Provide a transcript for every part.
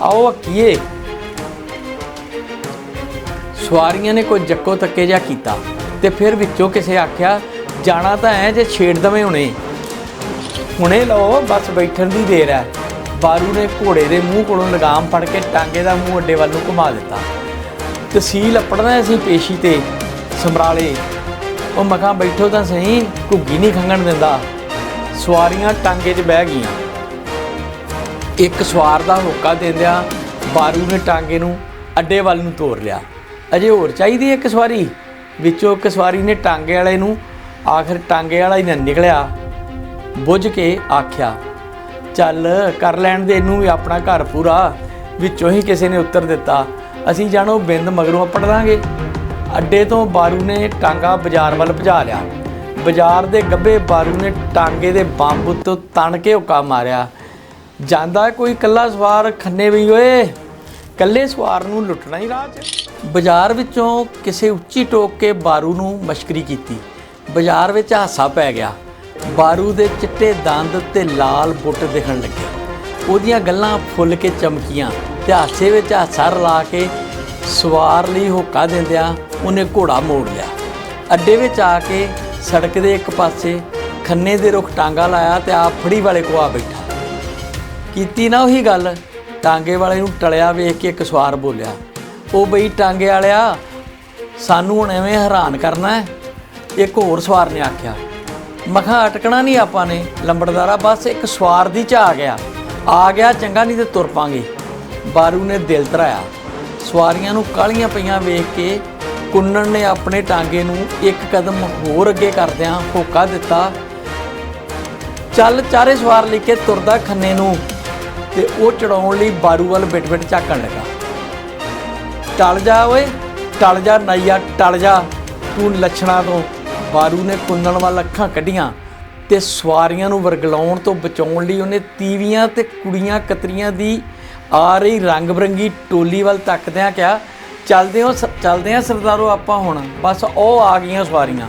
ਆਓ ਕੀਏ ਸਵਾਰੀਆਂ ਨੇ ਕੋਈ ਜੱਕੋ ਤੱਕੇ ਜਿਹਾ ਕੀਤਾ ਤੇ ਫਿਰ ਵਿੱਚੋਂ ਕਿਸੇ ਆਖਿਆ ਜਾਣਾ ਤਾਂ ਐ ਜੇ ਛੇੜ ਦਵੇਂ ਹੁਣੇ ਹੁਣੇ ਲਓ ਬਸ ਬੈਠਣ ਦੀ ਦੇਰ ਹੈ ਬਾਰੂ ਨੇ ਘੋੜੇ ਦੇ ਮੂੰਹ ਕੋਲੋਂ ਲਗਾਮ ਫੜ ਕੇ ਟਾਂਗੇ ਦਾ ਮੂੰਹ ਅੱਡੇ ਵੱਲ ਨੂੰ ਘੁਮਾ ਦਿੱਤਾ ਤਹਿਸੀਲ ਅਪੜਨਾ ਅਸੀਂ ਪੇਸ਼ੀ ਤੇ ਸਮਰਾਲੇ ਉਹ ਮਖਾਂ ਬੈਠੋ ਤਾਂ ਸਹੀ ਘੁੱਗੀ ਨਹੀਂ ਖੰਗਣ ਦਿੰਦਾ ਸਵਾਰੀਆਂ ਟਾਂਗੇ 'ਚ ਬਹਿ ਗਈਆਂ ਇੱਕ ਸਵਾਰ ਦਾ ਹੋਕਾ ਦਿੰਦਿਆਂ ਬਾਰੂ ਨੇ ਟਾਂਗੇ ਨੂੰ ਅੱਡੇ ਵੱਲ ਨੂੰ ਤੋਰ ਲਿਆ। ਅਜੇ ਹੋਰ ਚਾਹੀਦੀ ਇੱਕ ਸਵਾਰੀ? ਵਿੱਚੋਂ ਇੱਕ ਸਵਾਰੀ ਨੇ ਟਾਂਗੇ ਵਾਲੇ ਨੂੰ ਆਖਰ ਟਾਂਗੇ ਵਾਲਾ ਹੀ ਨਾ ਨਿਕਲਿਆ। ਬੁੱਝ ਕੇ ਆਖਿਆ, ਚੱਲ ਕਰ ਲੈਣ ਦੇ, ਇਹਨੂੰ ਵੀ ਆਪਣਾ ਘਰ ਪੂਰਾ। ਵਿੱਚੋਂ ਹੀ ਕਿਸੇ ਨੇ ਉੱਤਰ ਦਿੱਤਾ, ਅਸੀਂ ਜਾਣੋ ਬਿੰਦ ਮਗਰੋਂ ਪੜ ਲਾਂਗੇ ਅੱਡੇ ਤੋਂ ਬਾਰੂ ਨੇ ਟਾਂਗਾ ਬਾਜ਼ਾਰ ਵੱਲ ਭਜਾ ਲਿਆ। ਬਾਜ਼ਾਰ ਦੇ ਗੱਬੇ ਬਾਰੂ ਨੇ ਟਾਂਗੇ ਦੇ ਬੰਬ ਉੱਤੋਂ ਤਣ ਕੇ ਹੁੱਕਾ ਮਾਰਿਆ। ਜਾਂਦਾ ਕੋਈ ਕੱਲਾ ਸਵਾਰ ਖੰਨੇ ਵੀ ਓਏ। ਕੱਲੇ ਸਵਾਰ ਨੂੰ ਲੁੱਟਣਾ ਹੀ ਰਾਹ 'ਚ ਬਾਜ਼ਾਰ ਵਿੱਚੋਂ ਕਿਸੇ ਉੱਚੀ ਟੋਕ ਕੇ ਬਾਰੂ ਨੂੰ ਮਸ਼ਕਰੀ ਕੀਤੀ। ਬਾਜ਼ਾਰ ਵਿੱਚ ਹਾਸਾ ਪੈ ਗਿਆ। ਬਾਰੂ ਦੇ ਚਿੱਟੇ ਦੰਦ ਤੇ ਲਾਲ ਬੁੱਟ ਦਿਖਣ ਲੱਗੇ। ਉਹਦੀਆਂ ਗੱਲਾਂ ਫੁੱਲ ਕੇ ਚਮਕੀਆਂ। ਤੇ ਹਾਸੇ ਵਿੱਚ ਹਾਸਾ ਰਲਾ ਕੇ ਸਵਾਰ ਲਈ ਹੋਕਾ ਦਿੰਦਿਆਂ ਉਹਨੇ ਘੋੜਾ ਮੋੜ ਲਿਆ। ਅੱਡੇ ਵਿੱਚ ਆ ਕੇ ਸੜਕ ਦੇ ਇੱਕ ਪਾਸੇ ਖੰਨੇ ਦੇ ਰੁੱਖ ਟਾਂਗਾ ਲਾਇਆ ਤੇ ਆਪ ਫੜੀ ਵਾਲੇ ਕੋ ਆ ਬੈਠਾ। ਕੀਤੀ ਨਾ ਉਹੀ ਗੱਲ, ਟਾਂਗੇ ਵਾਲੇ ਨੂੰ ਟਲਿਆ ਵੇਖ ਕੇ ਇੱਕ ਸਵਾਰ ਬੋਲਿਆ, ਉਹ ਬਈ ਟਾਂਗੇ ਵਾਲਿਆ, ਸਾਨੂੰ ਹੁਣ ਐਵੇਂ ਹੈਰਾਨ ਕਰਨਾ ਹੈ? ਇੱਕ ਹੋਰ ਸਵਾਰ ਨੇ ਆਖਿਆ ਮਖਾ ਅਟਕਣਾ ਨਹੀਂ ਆਪਾਂ ਨੇ, ਲੰਬੜਦਾਰਾ ਬਸ ਇੱਕ ਸਵਾਰ ਦੀ ਚ ਆ ਗਿਆ ਆ ਗਿਆ ਚੰਗਾ ਨਹੀਂ ਤੇ ਤੁਰ ਪਾਂਗੇ। ਬਾਰੂ ਨੇ ਦਿਲ ਧਰਾਇਆ ਸਵਾਰੀਆਂ ਨੂੰ ਕਾਲੀਆਂ ਪਈਆਂ ਵੇਖ ਕੇ ਕੁੰਨਣ ਨੇ ਆਪਣੇ ਟਾਂਗੇ ਨੂੰ ਇੱਕ ਕਦਮ ਹੋਰ ਅੱਗੇ ਕਰਦਿਆਂ ਹੋਕਾ ਦਿੱਤਾ, ਚੱਲ ਚਾਰੇ ਸਵਾਰ ਲੈ ਕੇ ਤੁਰਦਾ ਖੰਨੇ ਨੂੰ। ਤੇ ਉਹ ਚੜਾਉਣ ਲਈ ਬਾਰੂ ਵੱਲ ਬਿਟ-ਬਿਟ ਝਾਕਣ ਲੱਗਾ। ਟਲ ਜਾ ਓਏ, ਟਲ ਜਾ ਨਾਈਆ, ਟਲ ਜਾ। ਤੂੰ ਲੱਛਣਾ ਤੋਂ ਬਾਰੂ ਨੇ ਕੁੰਨਣ ਵੱਲ ਅੱਖਾਂ ਕੱਢੀਆਂ ਤੇ ਸਵਾਰੀਆਂ ਨੂੰ ਵਰਗਲਾਉਣ ਤੋਂ ਬਚਾਉਣ ਲਈ ਉਹਨੇ ਤੀਵੀਆਂ ਤੇ ਕੁੜੀਆਂ ਕਤਰੀਆਂ ਦੀ ਆ ਰਹੀ ਰੰਗ ਬਰੰਗੀ ਟੋਲੀ ਵੱਲ ਤੱਕਦਿਆਂ ਕਿਹਾ, ਚੱਲਦੇ ਹੋ ਚੱਲਦੇ ਆ ਸਰਦਾਰੋ ਆਪਾਂ ਹੁਣ। ਬਸ ਉਹ ਆ ਗਈਆਂ ਸਵਾਰੀਆਂ।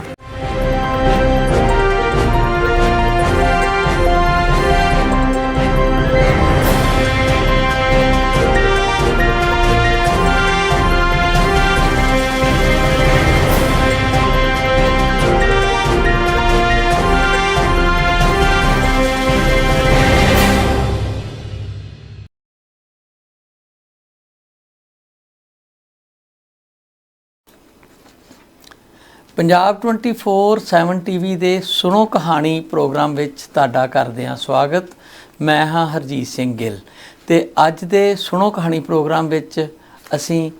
ਪੰਜਾਬ 24/7 ਟੀਵੀ ਦੇ ਸੁਣੋ ਕਹਾਣੀ ਪ੍ਰੋਗਰਾਮ ਵਿੱਚ ਤੁਹਾਡਾ ਕਰਦੇ ਹਾਂ ਸਵਾਗਤ। ਮੈਂ ਹਾਂ ਹਰਜੀਤ ਸਿੰਘ ਗਿੱਲ ਤੇ ਅੱਜ ਦੇ ਸੁਣੋ ਕਹਾਣੀ ਪ੍ਰੋਗਰਾਮ ਵਿੱਚ ਅਸੀਂ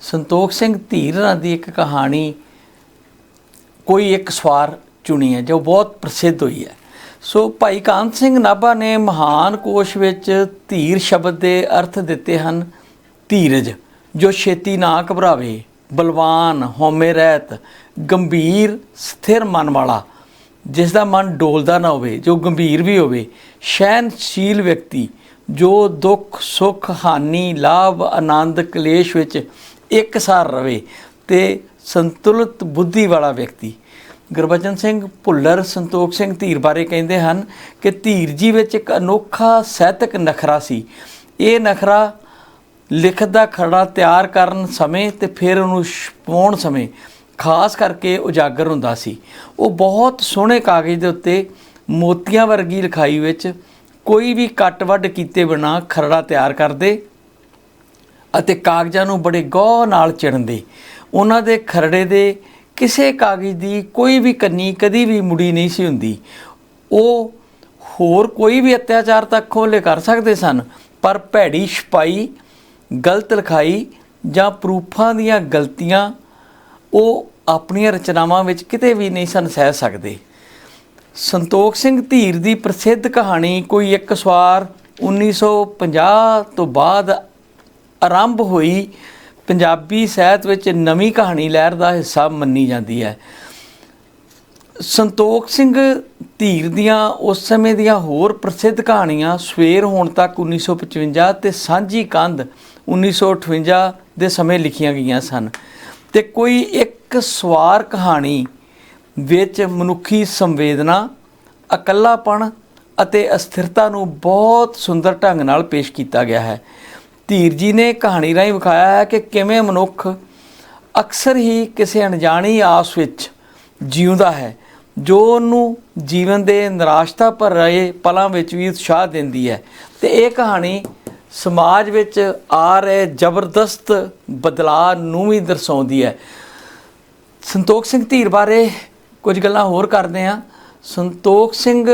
ਸੰਤੋਖ ਸਿੰਘ ਧੀਰਾਂ ਦੀ ਇੱਕ ਕਹਾਣੀ ਕੋਈ ਇੱਕ ਸਵਾਰ ਚੁਣੀ ਹੈ, ਜੋ ਬਹੁਤ ਪ੍ਰਸਿੱਧ ਹੋਈ ਹੈ। ਸੋ ਭਾਈ ਕਾਂਤ ਸਿੰਘ ਨਾਭਾ ਨੇ ਮਹਾਨ ਕੋਸ਼ ਵਿੱਚ ਧੀਰ ਸ਼ਬਦ ਦੇ ਅਰਥ ਦਿੱਤੇ ਹਨ, ਧੀਰਜ, ਜੋ ਛੇਤੀ ਨਾ ਘਬਰਾਵੇ, ਬਲਵਾਨ, ਹਉਮੈ ਰਹਿਤ ਗੰਭੀਰ, ਸਥਿਰ ਮਨ ਵਾਲਾ, ਜਿਸ ਦਾ ਮਨ ਡੋਲਦਾ ਨਾ ਹੋਵੇ, ਜੋ ਗੰਭੀਰ ਵੀ ਹੋਵੇ ਸਹਿਨਸ਼ੀਲ ਵਿਅਕਤੀ, ਜੋ ਦੁੱਖ, ਸੁੱਖ, ਹਾਨੀ, ਲਾਭ, ਆਨੰਦ, ਕਲੇਸ਼ ਵਿੱਚ ਇੱਕਸਾਰ ਰਵੇ ਤੇ ਸੰਤੁਲਿਤ ਬੁੱਧੀ ਵਾਲਾ ਵਿਅਕਤੀ। ਗੁਰਬਚਨ ਸਿੰਘ ਭੁੱਲਰ, ਸੰਤੋਖ ਸਿੰਘ ਧੀਰ ਬਾਰੇ ਕਹਿੰਦੇ ਹਨ ਕਿ ਧੀਰ ਜੀ ਵਿੱਚ ਇੱਕ ਅਨੋਖਾ ਸਾਹਿਤਕ ਨਖਰਾ ਸੀ। ਇਹ ਨਖਰਾ ਲਿਖਤ ਦਾ ਖੜਾ ਤਿਆਰ ਕਰਨ ਸਮੇਂ ਤੇ ਫਿਰ ਉਹਨੂੰ ਛਪਾਉਣ ਸਮੇਂ ਖਾਸ ਕਰਕੇ ਉਜਾਗਰ ਹੁੰਦਾ ਸੀ। ਉਹ ਬਹੁਤ ਸੋਹਣੇ ਕਾਗਜ਼ ਦੇ ਉੱਤੇ ਮੋਤੀਆਂ ਵਰਗੀ ਲਿਖਾਈ ਵਿੱਚ ਕੋਈ ਵੀ ਕੱਟ ਵੱਢ ਕੀਤੇ ਬਿਨਾ ਖਰੜਾ ਤਿਆਰ ਕਰਦੇ ਅਤੇ ਕਾਗਜ਼ਾਂ ਨੂੰ ਬੜੇ ਗੌਰ ਨਾਲ ਚਿਣਦੇ। ਉਹਨਾਂ ਦੇ ਖਰੜੇ ਦੇ ਕਿਸੇ ਕਾਗਜ਼ ਦੀ ਕੋਈ ਵੀ ਕੰਨੀ ਕਦੀ ਵੀ ਮੁੜੀ ਨਹੀਂ ਸੀ ਹੁੰਦੀ। ਉਹ ਹੋਰ ਕੋਈ ਵੀ ਅਤਿਆਚਾਰ ਤੱਕ ਖੋਲੇ ਕਰ ਸਕਦੇ ਸਨ, ਪਰ ਭੈੜੀ ਛਪਾਈ, ਗਲਤ ਲਿਖਾਈ ਜਾਂ ਪ੍ਰੂਫਾਂ ਦੀਆਂ ਗਲਤੀਆਂ ਉਹ ਆਪਣੀਆਂ ਰਚਨਾਵਾਂ ਵਿੱਚ ਕਿਤੇ ਵੀ ਨਹੀਂ ਸਨ ਸਹਿ ਸਕਦੇ। ਸੰਤੋਖ ਸਿੰਘ ਧੀਰ ਦੀ ਪ੍ਰਸਿੱਧ ਕਹਾਣੀ ਕੋਈ ਇੱਕ ਸਵਾਰ 1950 ਤੋਂ ਬਾਅਦ ਆਰੰਭ ਹੋਈ ਪੰਜਾਬੀ ਸਾਹਿਤ ਵਿੱਚ ਨਵੀਂ ਕਹਾਣੀ ਲਹਿਰ ਦਾ ਹਿੱਸਾ ਮੰਨੀ ਜਾਂਦੀ ਹੈ। ਸੰਤੋਖ ਸਿੰਘ ਧੀਰ ਦੀਆਂ ਉਸ ਸਮੇਂ ਦੀਆਂ ਹੋਰ ਪ੍ਰਸਿੱਧ ਕਹਾਣੀਆਂ ਸਵੇਰ ਹੋਣ ਤੱਕ 1955 ਤੇ ਸਾਂਝੀ ਕੰਧ 1958 ਦੇ ਸਮੇਂ ਲਿਖੀਆਂ ਗਈਆਂ ਸਨ। ਤੇ ਕੋਈ ਇੱਕ ਇੱਕ ਸਵਾਰ ਕਹਾਣੀ ਵਿੱਚ ਮਨੁੱਖੀ ਸੰਵੇਦਨਾ, ਇਕੱਲਾਪਣ ਅਤੇ ਅਸਥਿਰਤਾ ਨੂੰ ਬਹੁਤ ਸੁੰਦਰ ਢੰਗ ਨਾਲ ਪੇਸ਼ ਕੀਤਾ ਗਿਆ ਹੈ। ਧੀਰ ਜੀ ਨੇ ਕਹਾਣੀ ਰਾਹੀਂ ਵਿਖਾਇਆ ਹੈ ਕਿ ਕਿਵੇਂ ਮਨੁੱਖ ਅਕਸਰ ਹੀ ਕਿਸੇ ਅਣਜਾਣੀ ਆਸ ਵਿੱਚ ਜਿਉਂਦਾ ਹੈ, ਜੋ ਉਹਨੂੰ ਜੀਵਨ ਦੇ ਨਿਰਾਸ਼ਤਾ ਭਰ ਰਹੇ ਪਲਾਂ ਵਿੱਚ ਵੀ ਉਤਸ਼ਾਹ ਦਿੰਦੀ ਹੈ। ਤੇ ਇਹ ਕਹਾਣੀ ਸਮਾਜ ਵਿੱਚ ਆ ਰਹੇ ਜ਼ਬਰਦਸਤ ਬਦਲਾਅ ਨੂੰ ਵੀ ਦਰਸਾਉਂਦੀ ਹੈ। ਸੰਤੋਖ ਸਿੰਘ ਧੀਰ ਬਾਰੇ ਕੁਝ ਗੱਲਾਂ ਹੋਰ ਕਰਦੇ ਹਾਂ। ਸੰਤੋਖ ਸਿੰਘ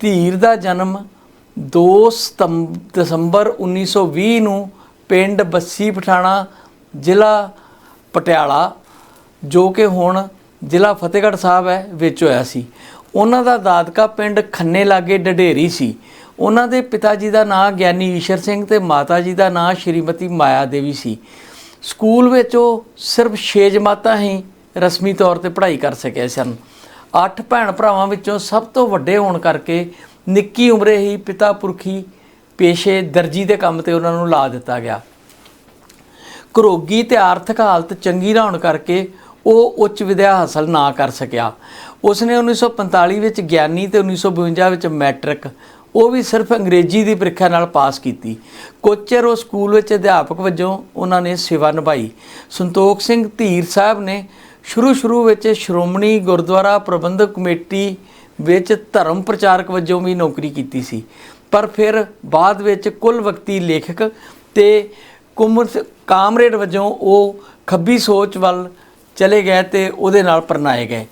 ਧੀਰ ਦਾ ਜਨਮ 2 ਸਤੰਬ, ਦਸੰਬਰ 1920 ਨੂੰ ਪਿੰਡ ਬੱਸੀ ਪਠਾਣਾ, ਜ਼ਿਲ੍ਹਾ ਪਟਿਆਲਾ, ਜੋ ਕਿ ਹੁਣ ਜ਼ਿਲ੍ਹਾ ਫਤਿਹਗੜ੍ਹ ਸਾਹਿਬ ਹੈ, ਵਿੱਚ ਹੋਇਆ ਸੀ। ਉਹਨਾਂ ਦਾ ਦਾਦਕਾ ਪਿੰਡ ਖੰਨੇ ਲਾਗੇ ਡਢੇਰੀ ਸੀ। ਉਹਨਾਂ ਦੇ ਪਿਤਾ ਜੀ ਦਾ ਨਾਂ ਗਿਆਨੀ ਈਸ਼ਰ ਸਿੰਘ ਤੇ ਮਾਤਾ ਜੀ ਦਾ ਨਾਂ ਸ਼੍ਰੀਮਤੀ ਮਾਇਆ ਦੇਵੀ ਸੀ। ਸਕੂਲ ਵਿੱਚ ਉਹ ਸਿਰਫ 6 ਜਮਾਤਾਂ ਹੀ ਰਸਮੀ ਤੌਰ ਤੇ ਪੜ੍ਹਾਈ ਕਰ ਸਕੇ ਸਨ। ਅੱਠ ਭੈਣ ਭਰਾਵਾਂ ਵਿੱਚੋਂ ਸਭ ਤੋਂ ਵੱਡੇ ਹੋਣ ਕਰਕੇ ਨਿੱਕੀ ਉਮਰੇ ਹੀ ਪਿਤਾ ਪੁਰਖੀ ਪੇਸ਼ੇ ਦਰਜੀ ਦੇ ਕੰਮ ਤੇ ਉਹਨਾਂ ਨੂੰ ਲਾ ਦਿੱਤਾ ਗਿਆ। ਘਰੋਗੀ ਤੇ ਆਰਥਿਕ ਹਾਲਤ ਚੰਗੀ ਨਾ ਹੋਣ ਕਰਕੇ ਉਹ ਉੱਚ ਵਿਦਿਆ ਹਾਸਲ ਨਾ ਕਰ ਸਕਿਆ। ਉਸਨੇ 1945 ਵਿੱਚ ਗਿਆਨੀ ਤੇ 1952 ਵਿੱਚ ਮੈਟ੍ਰਿਕ, ਉਹ ਵੀ ਸਿਰਫ ਅੰਗਰੇਜ਼ੀ ਦੀ ਪ੍ਰੀਖਿਆ ਨਾਲ ਪਾਸ ਕੀਤੀ। ਕੋਚਰ ਉਹ ਸਕੂਲ ਵਿੱਚ ਅਧਿਆਪਕ ਵਜੋਂ ਉਹਨਾਂ ਨੇ ਸੇਵਾ ਨਿਭਾਈ। ਸੰਤੋਖ ਸਿੰਘ ਧੀਰ ਸਾਹਿਬ ਨੇ ਸ਼ੁਰੂ ਸ਼ੁਰੂ ਵਿੱਚ ਸ਼੍ਰੋਮਣੀ ਗੁਰਦੁਆਰਾ ਪ੍ਰਬੰਧਕ ਕਮੇਟੀ ਵਿੱਚ ਧਰਮ ਪ੍ਰਚਾਰਕ ਵਜੋਂ ਵੀ ਨੌਕਰੀ ਕੀਤੀ ਸੀ। ਪਰ ਫਿਰ ਬਾਅਦ ਵਿੱਚ ਕੁੱਲ ਵਕਤੀ ਲੇਖਕ ਤੇ ਕੁਮਰ ਕਾਮਰੇਡ ਵਜੋਂ ਉਹ ਖੱਬੀ ਸੋਚ ਵੱਲ ਚਲੇ ਗਏ ਤੇ ਉਹਦੇ ਨਾਲ ਪਰਨਾਏ ਗਏ।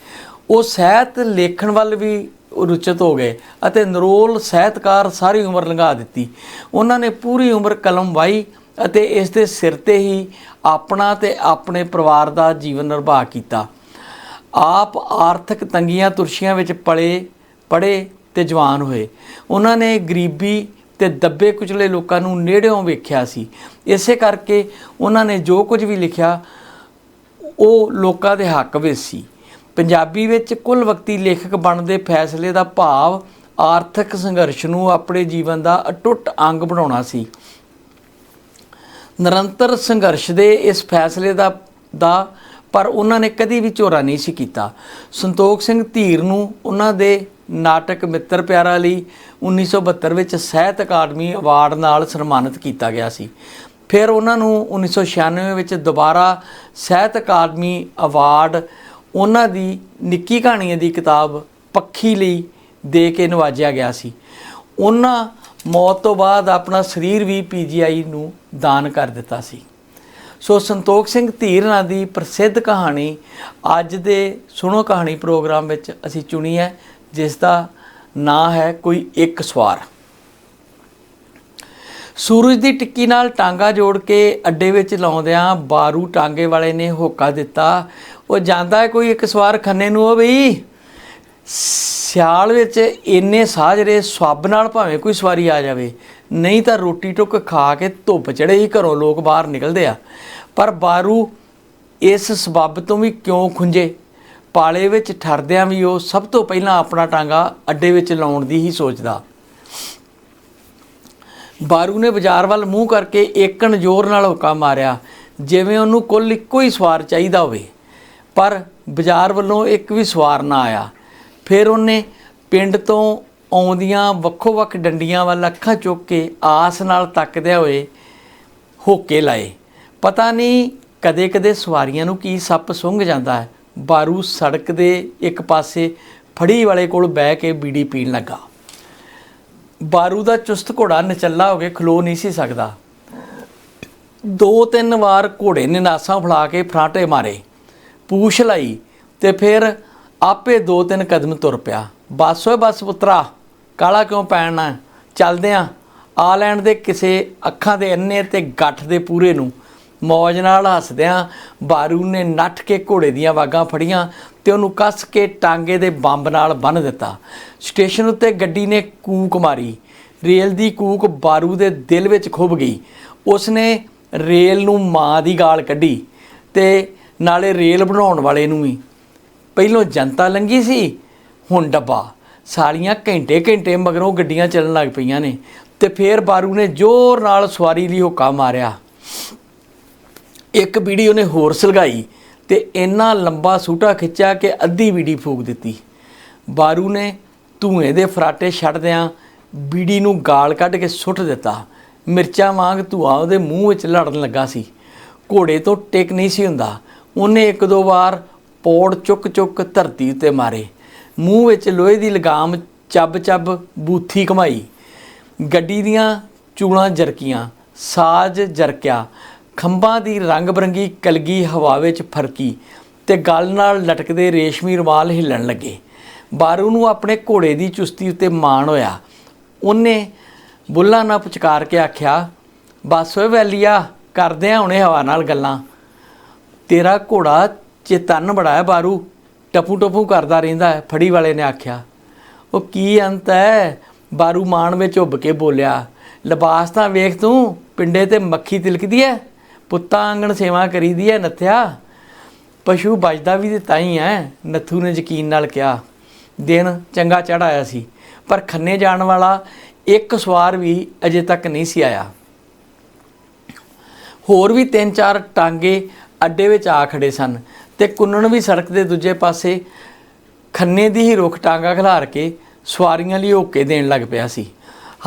ਉਹ ਸਾਹਿਤ ਲੇਖਣ ਵੱਲ ਵੀ ਰੁਚਿਤ ਹੋ ਗਏ ਅਤੇ ਨਰੋਲ ਸਾਹਿਤਕਾਰ ਸਾਰੀ ਉਮਰ ਲੰਘਾ ਦਿੱਤੀ। ਉਹਨਾਂ ਨੇ ਪੂਰੀ ਉਮਰ ਕਲਮ ਵਾਈ ਅਤੇ ਇਸ ਦੇ ਸਿਰ ਤੇ ਹੀ ਆਪਣਾ ਤੇ ਆਪਣੇ ਪਰਿਵਾਰ ਦਾ ਜੀਵਨ ਨਿਰਵਾਹ ਕੀਤਾ। ਆਪ ਆਰਥਿਕ ਤੰਗੀਆਂ ਤੁਰਸ਼ੀਆਂ ਵਿੱਚ ਪਲੇ, ਪੜੇ ਤੇ ਜਵਾਨ ਹੋਏ। ਉਹਨਾਂ ਨੇ ਗਰੀਬੀ ਤੇ ਦੱਬੇ ਕੁਚਲੇ ਲੋਕਾਂ ਨੂੰ ਨੇੜਿਓਂ ਵੇਖਿਆ ਸੀ। ਇਸੇ ਕਰਕੇ ਉਹਨਾਂ ਨੇ ਜੋ ਕੁਝ ਵੀ ਲਿਖਿਆ, ਉਹ ਲੋਕਾਂ ਦੇ ਹੱਕ ਵਿੱਚ ਸੀ। ਪੰਜਾਬੀ ਵਿੱਚ ਕੁੱਲ ਵਕਤੀ ਲੇਖਕ ਬਣਦੇ ਫੈਸਲੇ ਦਾ ਭਾਵ ਆਰਥਿਕ ਸੰਘਰਸ਼ ਨੂੰ ਆਪਣੇ ਜੀਵਨ ਦਾ ਅਟੁੱਟ ਅੰਗ ਬਣਾਉਣਾ ਸੀ। ਨਿਰੰਤਰ ਸੰਘਰਸ਼ ਦੇ ਇਸ ਫੈਸਲੇ ਦਾ ਦਾ, ਪਰ ਉਹਨਾਂ ਨੇ ਕਦੀ ਵੀ ਝੋਰਾ ਨਹੀਂ ਸੀ ਕੀਤਾ। ਸੰਤੋਖ ਸਿੰਘ ਧੀਰ ਨੂੰ ਉਹਨਾਂ ਦੇ ਨਾਟਕ ਮਿੱਤਰ ਪਿਆਰਾ ਲਈ 1972 ਵਿੱਚ ਸਾਹਿਤ ਅਕਾਦਮੀ ਅਵਾਰਡ ਨਾਲ ਸਨਮਾਨਿਤ ਕੀਤਾ ਗਿਆ ਸੀ। ਫਿਰ ਉਹਨਾਂ ਨੂੰ 1996 ਵਿੱਚ ਦੁਬਾਰਾ ਸਾਹਿਤ ਅਕਾਦਮੀ ਅਵਾਰਡ ਉਹਨਾਂ ਦੀ ਨਿੱਕੀ ਕਹਾਣੀਆਂ ਦੀ ਕਿਤਾਬ ਪੱਖੀ ਲਈ ਦੇ ਕੇ ਨਵਾਜਿਆ ਗਿਆ ਸੀ। ਉਹਨਾਂ ਮੌਤ ਤੋਂ ਬਾਅਦ ਆਪਣਾ ਸਰੀਰ ਵੀ ਪੀਜੀਆਈ ਨੂੰ ਦਾਨ ਕਰ ਦਿੱਤਾ ਸੀ। ਸੋ ਸੰਤੋਖ ਸਿੰਘ ਧੀਰਨਾਂ ਦੀ ਪ੍ਰਸਿੱਧ ਕਹਾਣੀ ਅੱਜ ਦੇ ਸੁਣੋ ਕਹਾਣੀ ਪ੍ਰੋਗਰਾਮ ਵਿੱਚ ਅਸੀਂ ਚੁਣੀ ਹੈ, ਜਿਸ ਦਾ ਨਾਂ ਹੈ ਕੋਈ ਇੱਕ ਸਵਾਰ। ਸੂਰਜ ਦੀ ਟਿੱਕੀ ਨਾਲ ਟਾਂਗਾ ਜੋੜ ਕੇ ਅੱਡੇ ਵਿੱਚ ਲਾਉਂਦਿਆਂ ਬਾਰੂ ਟਾਂਗੇ ਵਾਲੇ ਨੇ ਹੋਕਾ ਦਿੱਤਾ, ਉਹ ਜਾਂਦਾ ਹੈ ਕੋਈ ਇੱਕ ਸਵਾਰ ਖੰਨੇ ਨੂੰ ਉਹ ਬਈ ਸਿਆਲ ਵਿੱਚ ਇੰਨੇ ਸਾਜਰੇ ਸਵੱਬ ਨਾਲ ਭਾਵੇਂ ਕੋਈ ਸਵਾਰੀ ਆ ਜਾਵੇ। ਨਹੀਂ ਤਾਂ ਰੋਟੀ ਟੁੱਕ ਖਾ ਕੇ ਧੁੱਪ ਚੜੇ ਹੀ ਘਰੋਂ ਲੋਕ ਬਾਹਰ ਨਿਕਲਦੇ ਆ। ਪਰ ਬਾਰੂ ਇਸ ਸਬੱਬ ਤੋਂ ਵੀ ਕਿਉਂ ਖੁੰਝੇ? ਪਾਲੇ ਵਿੱਚ ਠਰਦਿਆਂ ਵੀ ਉਹ ਸਭ ਤੋਂ ਪਹਿਲਾਂ ਆਪਣਾ ਟਾਂਗਾ ਅੱਡੇ ਵਿੱਚ ਲਾਉਣ ਦੀ ਹੀ ਸੋਚਦਾ। ਬਾਰੂ ਨੇ ਬਾਜ਼ਾਰ ਵੱਲ ਮੂੰਹ ਕਰਕੇ ਏਕਣ ਜ਼ੋਰ ਨਾਲ ਹੁਕਾ ਮਾਰਿਆ, ਜਿਵੇਂ ਉਹਨੂੰ ਕੁੱਲ ਇੱਕੋ ਹੀ ਸਵਾਰ ਚਾਹੀਦਾ ਹੋਵੇ। ਪਰ ਬਾਜ਼ਾਰ ਵੱਲੋਂ ਇੱਕ ਵੀ ਸਵਾਰ ਨਾ ਆਇਆ। ਫਿਰ ਉਹਨੇ ਪਿੰਡ ਤੋਂ ਆਉਂਦੀਆਂ ਵੱਖੋ-ਵੱਖ ਡੰਡੀਆਂ ਵੱਲ ਅੱਖਾਂ ਚੁੱਕ ਕੇ ਆਸ ਨਾਲ ਤੱਕਦਿਆਂ ਹੋਏ ਹੋਕੇ ਲਾਏ। ਪਤਾ ਨਹੀਂ ਕਦੇ-ਕਦੇ ਸਵਾਰੀਆਂ ਨੂੰ ਕੀ ਸੱਪ ਸੁੰਘ ਜਾਂਦਾ ਹੈ। ਬਾਰੂ ਸੜਕ ਦੇ ਇੱਕ ਪਾਸੇ ਫੜੀ ਵਾਲੇ ਕੋਲ ਬਹਿ ਕੇ ਬੀੜੀ ਪੀਣ ਲੱਗਾ। ਬਾਰੂ ਦਾ ਚੁਸਤ ਘੋੜਾ ਨਚੱਲਾ ਹੋ ਕੇ ਖਲੋ ਨਹੀਂ ਸੀ ਸਕਦਾ। ਦੋ ਤਿੰਨ ਵਾਰ ਘੋੜੇ ਨੇ ਨਾਸਾਂ ਫੜਾ ਕੇ ਫਰਾਟੇ ਮਾਰੇ। ਪੂਛ ਲਈ ਤੇ ਫਿਰ ਆਪੇ ਦੋ ਤਿੰਨ ਕਦਮ ਤੁਰ ਪਿਆ। ਬਸ ਓਏ ਬਸ ਪੁੱਤਰਾ, ਕਾਲਾ ਕਿਉਂ ਪੈਣਾ ਚੱਲਦੇ ਆ। ਆ ਲੈਣ ਦੇ ਕਿਸੇ ਅੱਖਾਂ ਦੇ ਅੰਨੇ ਤੇ ਗੱਠ ਦੇ ਪੂਰੇ ਨੂੰ ਮੌਜ ਨਾਲ ਹੱਸਦਿਆਂ ਬਾਰੂ ਨੇ ਨੱਠ ਕੇ ਘੋੜੇ ਦੀਆਂ ਵਾਗਾਂ ਫੜੀਆਂ ਤੇ ਉਹਨੂੰ ਕੱਸ ਕੇ ਟਾਂਗੇ ਦੇ ਬੰਬ ਨਾਲ ਬੰਨ੍ਹ ਦਿੱਤਾ। ਸਟੇਸ਼ਨ ਉੱਤੇ ਗੱਡੀ ਨੇ ਕੂਕ ਮਾਰੀ। ਰੇਲ ਦੀ ਕੂਕ ਬਾਰੂ ਦੇ ਦਿਲ ਵਿੱਚ ਖੁੱਭ ਗਈ। ਉਸਨੇ ਰੇਲ ਨੂੰ ਮਾਂ ਦੀ ਗਾਲ ਕੱਢੀ ਤੇ ਨਾਲੇ ਰੇਲ ਬਣਾਉਣ ਵਾਲੇ ਨੂੰ ਵੀ। ਪਹਿਲੋਂ ਜਨਤਾ ਲੰਗੀ ਸੀ, ਹੁਣ ਡੱਬਾ। ਸਾਲੀਆਂ ਘੰਟੇ ਘੰਟੇ ਮਗਰੋਂ ਗੱਡੀਆਂ ਚੱਲਣ ਲੱਗ ਪਈਆਂ ਨੇ ਤੇ ਫੇਰ ਬਾਰੂ ਨੇ ਜ਼ੋਰ ਨਾਲ ਸਵਾਰੀ ਲਈ ਹੁੱਕਾ ਮਾਰਿਆ। ਇੱਕ ਬੀੜੀ ਉਹਨੇ ਹੋਰ ਸਲਗਾਈ ਤੇ ਇੰਨਾ ਲੰਬਾ ਸੂਟਾ ਖਿੱਚਿਆ ਕਿ ਅੱਧੀ ਬੀੜੀ ਫੂਕ ਦਿੱਤੀ। ਬਾਰੂ ਨੇ ਧੂਏ ਦੇ ਫਰਾਟੇ ਛੱਡਦਿਆਂ ਬੀੜੀ ਨੂੰ ਗਾਲ ਕੱਢ ਕੇ ਸੁੱਟ ਦਿੱਤਾ। ਮਿਰਚਾਂ ਵਾਂਗ ਧੂਆ ਉਹਦੇ ਮੂੰਹ ਵਿੱਚ ਲੜਨ ਲੱਗਾ ਸੀ। ਘੋੜੇ ਤੋਂ ਟਿਕ ਨਹੀਂ ਸੀ ਹੁੰਦਾ। ਉਹਨੇ ਇੱਕ ਦੋ ਵਾਰ ਪੌੜ ਚੁੱਕ ਚੁੱਕ ਧਰਤੀ ਉੱਤੇ ਮਾਰੇ। ਮੂੰਹ ਵਿੱਚ ਲੋਹੇ ਦੀ ਲਗਾਮ ਚੱਬ ਚੱਬ ਬੂਥੀ ਕਮਾਈ ਗੱਡੀ ਦੀਆਂ ਚੂਲਾਂ ਜਰਕੀਆਂ, ਸਾਜ ਜਰਕਿਆ, ਖੰਭਾਂ ਦੀ ਰੰਗ ਬਰੰਗੀ ਕਲਗੀ ਹਵਾ ਵਿੱਚ ਫਰਕੀ ਤੇ ਗਲ ਨਾਲ ਲਟਕਦੇ ਰੇਸ਼ਮੀ ਰੁਮਾਲ ਹਿੱਲਣ ਲੱਗੇ। ਬਾਰੂ ਨੂੰ ਆਪਣੇ ਘੋੜੇ ਦੀ ਚੁਸਤੀ ਉੱਤੇ ਮਾਣ ਹੋਇਆ। ਉਹਨੇ ਬੁੱਲਾ ਨਾਲ ਪੁਚਕਾਰ ਕੇ ਆਖਿਆ, ਬਸ ਓਏ ਵੈਲੀਆ, ਕਰਦੇ ਆ ਹੁਣੇ ਹਵਾ ਨਾਲ ਗੱਲਾਂ। ਤੇਰਾ ਘੋੜਾ ਚੇਤਨ ਬੜਾ ਹੈ ਬਾਰੂ, ਟਪੂ ਟਪੂ ਕਰਦਾ ਰਹਿੰਦਾ ਹੈ, ਫੜੀ ਵਾਲੇ ਨੇ ਆਖਿਆ। ਉਹ ਕੀ ਅੰਤ ਹੈ? ਬਾਰੂ ਮਾਣ ਵਿੱਚ ਉੱਭ ਕੇ ਬੋਲਿਆ, ਲਿਬਾਸ ਤਾਂ ਵੇਖ ਤੂੰ, ਪਿੰਡੇ ਤੇ ਮੱਖੀ ਤਿਲਕਦੀ ਹੈ, ਪੁੱਤਾਂ ਆਂਗਣ ਸੇਵਾ ਕਰੀਦੀ ਹੈ, ਨੱਥਿਆ? ਪਸ਼ੂ ਬਜਦਾ ਵੀ ਤੇ ਤਾਂ ਹੀ ਹੈ, ਨੱਥੂ ਨੇ ਯਕੀਨ ਨਾਲ ਕਿਹਾ। ਦਿਨ ਚੰਗਾ ਚੜ ਸੀ, ਪਰ ਖੰਨੇ ਜਾਣ ਵਾਲਾ ਇੱਕ ਸਵਾਰ ਵੀ ਅਜੇ ਤੱਕ ਨਹੀਂ ਸੀ ਆਇਆ। ਹੋਰ ਵੀ ਤਿੰਨ ਚਾਰ ਟਾਂਗੇ ਅੱਡੇ ਵਿੱਚ ਆ ਖੜੇ ਸਨ। ਤੇ ਕੁੰਨਣ ਵੀ ਸੜਕ ਦੇ ਦੂਜੇ ਪਾਸੇ ਖੰਨੇ ਦੀ ਹੀ ਰੁੱਖ ਟਾਂਗਾ ਖਿਲਾਰ ਕੇ ਸਵਾਰੀਆਂ ਲਈ ਓਕੇ ਦੇਣ ਲੱਗ ਪਿਆ ਸੀ।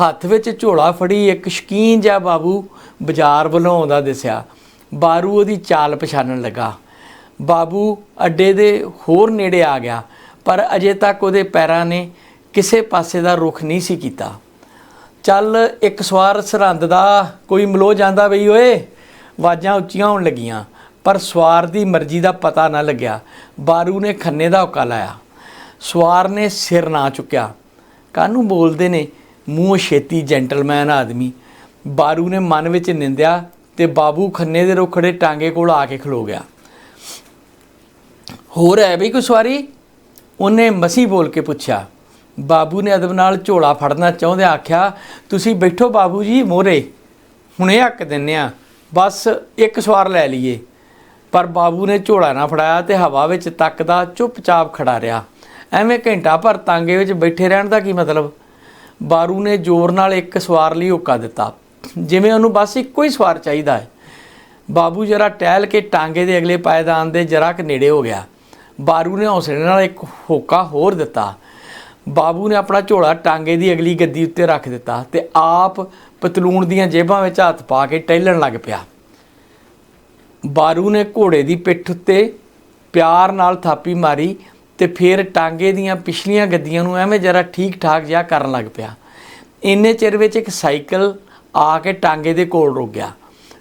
ਹੱਥ ਵਿੱਚ ਝੋਲਾ ਫੜੀ ਇੱਕ ਸ਼ਕੀਨ ਜਿਹਾ ਬਾਬੂ ਬਾਜ਼ਾਰ ਵੱਲੋਂ ਆਉਂਦਾ ਦਿਸਿਆ। ਬਾਰੂ ਉਹਦੀ ਚਾਲ ਪਛਾਣਨ ਲੱਗਾ। ਬਾਬੂ ਅੱਡੇ ਦੇ ਹੋਰ ਨੇੜੇ ਆ ਗਿਆ, ਪਰ ਅਜੇ ਤੱਕ ਉਹਦੇ ਪੈਰਾਂ ਨੇ ਕਿਸੇ ਪਾਸੇ ਦਾ ਰੁਖ ਨਹੀਂ ਸੀ ਕੀਤਾ। ਚੱਲ ਇੱਕ ਸਵਾਰ ਸਰਹੰਦ ਦਾ ਕੋਈ ਮਲੋ ਜਾਂਦਾ ਬਈ ਓਏ, ਆਵਾਜ਼ਾਂ ਉੱਚੀਆਂ ਹੋਣ ਲੱਗੀਆਂ। ਪਰ ਸਵਾਰ ਦੀ ਮਰਜ਼ੀ ਦਾ ਪਤਾ ਨਾ ਲੱਗਿਆ। ਬਾਰੂ ਨੇ ਖੰਨੇ ਦਾ ਹੁਕਾ ਲਾਇਆ। ਸਵਾਰ ਨੇ ਸਿਰ ਨਾ ਚੁੱਕਿਆ। ਕਾਹਨੂੰ ਬੋਲਦੇ ਨੇ? ਮੂੰਹ ਛੇਤੀ ਜੈਂਟਲਮੈਨ ਆਦਮੀ। ਬਾਰੂ ਨੇ ਮਨ ਵਿੱਚ ਨਿੰਦਿਆ ਤੇ ਬਾਬੂ ਖੰਨੇ ਦੇ ਰੁਖੜੇ ਟਾਂਗੇ ਕੋਲ ਆ ਕੇ ਖਲੋ ਗਿਆ। ਹੋਰ ਹੈ ਬਈ ਕੋਈ ਸਵਾਰੀ? ਉਹਨੇ ਮਸੀ ਬੋਲ ਕੇ ਪੁੱਛਿਆ। ਬਾਬੂ ਨੇ ਅਦਬ ਨਾਲ ਝੋਲਾ ਫੜਨਾ ਚਾਹੁੰਦੇ ਆਖਿਆ, ਤੁਸੀਂ ਬੈਠੋ ਬਾਬੂ ਜੀ ਮੋਰੇ। ਹੁਣੇ ਹੱਕ ਦਿੰਨੇ ਆ। ਬਸ ਇੱਕ ਸਵਾਰ ਲੈ ਲਈਏ। ਪਰ ਬਾਬੂ ਨੇ ਝੋਲਾ ਨਾ ਫੜਾਇਆ ਤੇ ਹਵਾ ਵਿੱਚ ਤੱਕਦਾ ਚੁੱਪਚਾਪ ਖੜਾ ਰਿਹਾ। ਐਵੇਂ ਘੰਟਾ ਭਰ ਤਾਂਗੇ ਵਿੱਚ ਬੈਠੇ ਰਹਿਣ ਦਾ ਕੀ ਮਤਲਬ? ਬਾਰੂ ਨੇ ਜ਼ੋਰ ਨਾਲ ਇੱਕ ਸਵਾਰ ਲਈ ਹੁੱਕਾ ਦਿੱਤਾ। ਜਿਵੇਂ ਉਹਨੂੰ ਬਸ ਇੱਕੋ ਹੀ ਸਵਾਰ ਚਾਹੀਦਾ ਹੈ। ਬਾਬੂ ਜਰਾ ਟਹਿਲ ਕੇ ਟਾਂਗੇ ਦੇ ਅਗਲੇ ਪਾਇਦਾਨ ਦੇ ਜਰਾ ਕੁ ਨੇੜੇ ਹੋ ਗਿਆ। ਬਾਰੂ ਨੇ ਹੌਸਲੇ ਨਾਲ ਇੱਕ ਹੋਕਾ ਹੋਰ ਦਿੱਤਾ। ਬਾਬੂ ਨੇ ਆਪਣਾ ਝੋਲਾ ਟਾਂਗੇ ਦੀ ਅਗਲੀ ਗੱਦੀ ਉੱਤੇ ਰੱਖ ਦਿੱਤਾ ਤੇ ਆਪ ਪਤਲੂਣ ਦੀਆਂ ਜੇਬਾਂ ਵਿੱਚ ਹੱਥ ਪਾ ਕੇ ਟਹਿਲਣ ਲੱਗ ਪਿਆ। ਬਾਰੂ ਨੇ ਘੋੜੇ ਦੀ ਪਿੱਠ ਉੱਤੇ ਪਿਆਰ ਨਾਲ ਥਾਪੀ ਮਾਰੀ ਤੇ ਫਿਰ ਟਾਂਗੇ ਦੀਆਂ ਪਿਛਲੀਆਂ ਗੱਦੀਆਂ ਨੂੰ ਐਵੇਂ ਜਰਾ ਠੀਕ ਠਾਕ ਜਿਹਾ ਕਰਨ ਲੱਗ ਪਿਆ। ਇੰਨੇ ਚਿਰ ਵਿੱਚ ਇੱਕ ਸਾਈਕਲ ਆ ਕੇ ਟਾਂਗੇ ਦੇ ਕੋਲ ਰੁਕ ਗਿਆ।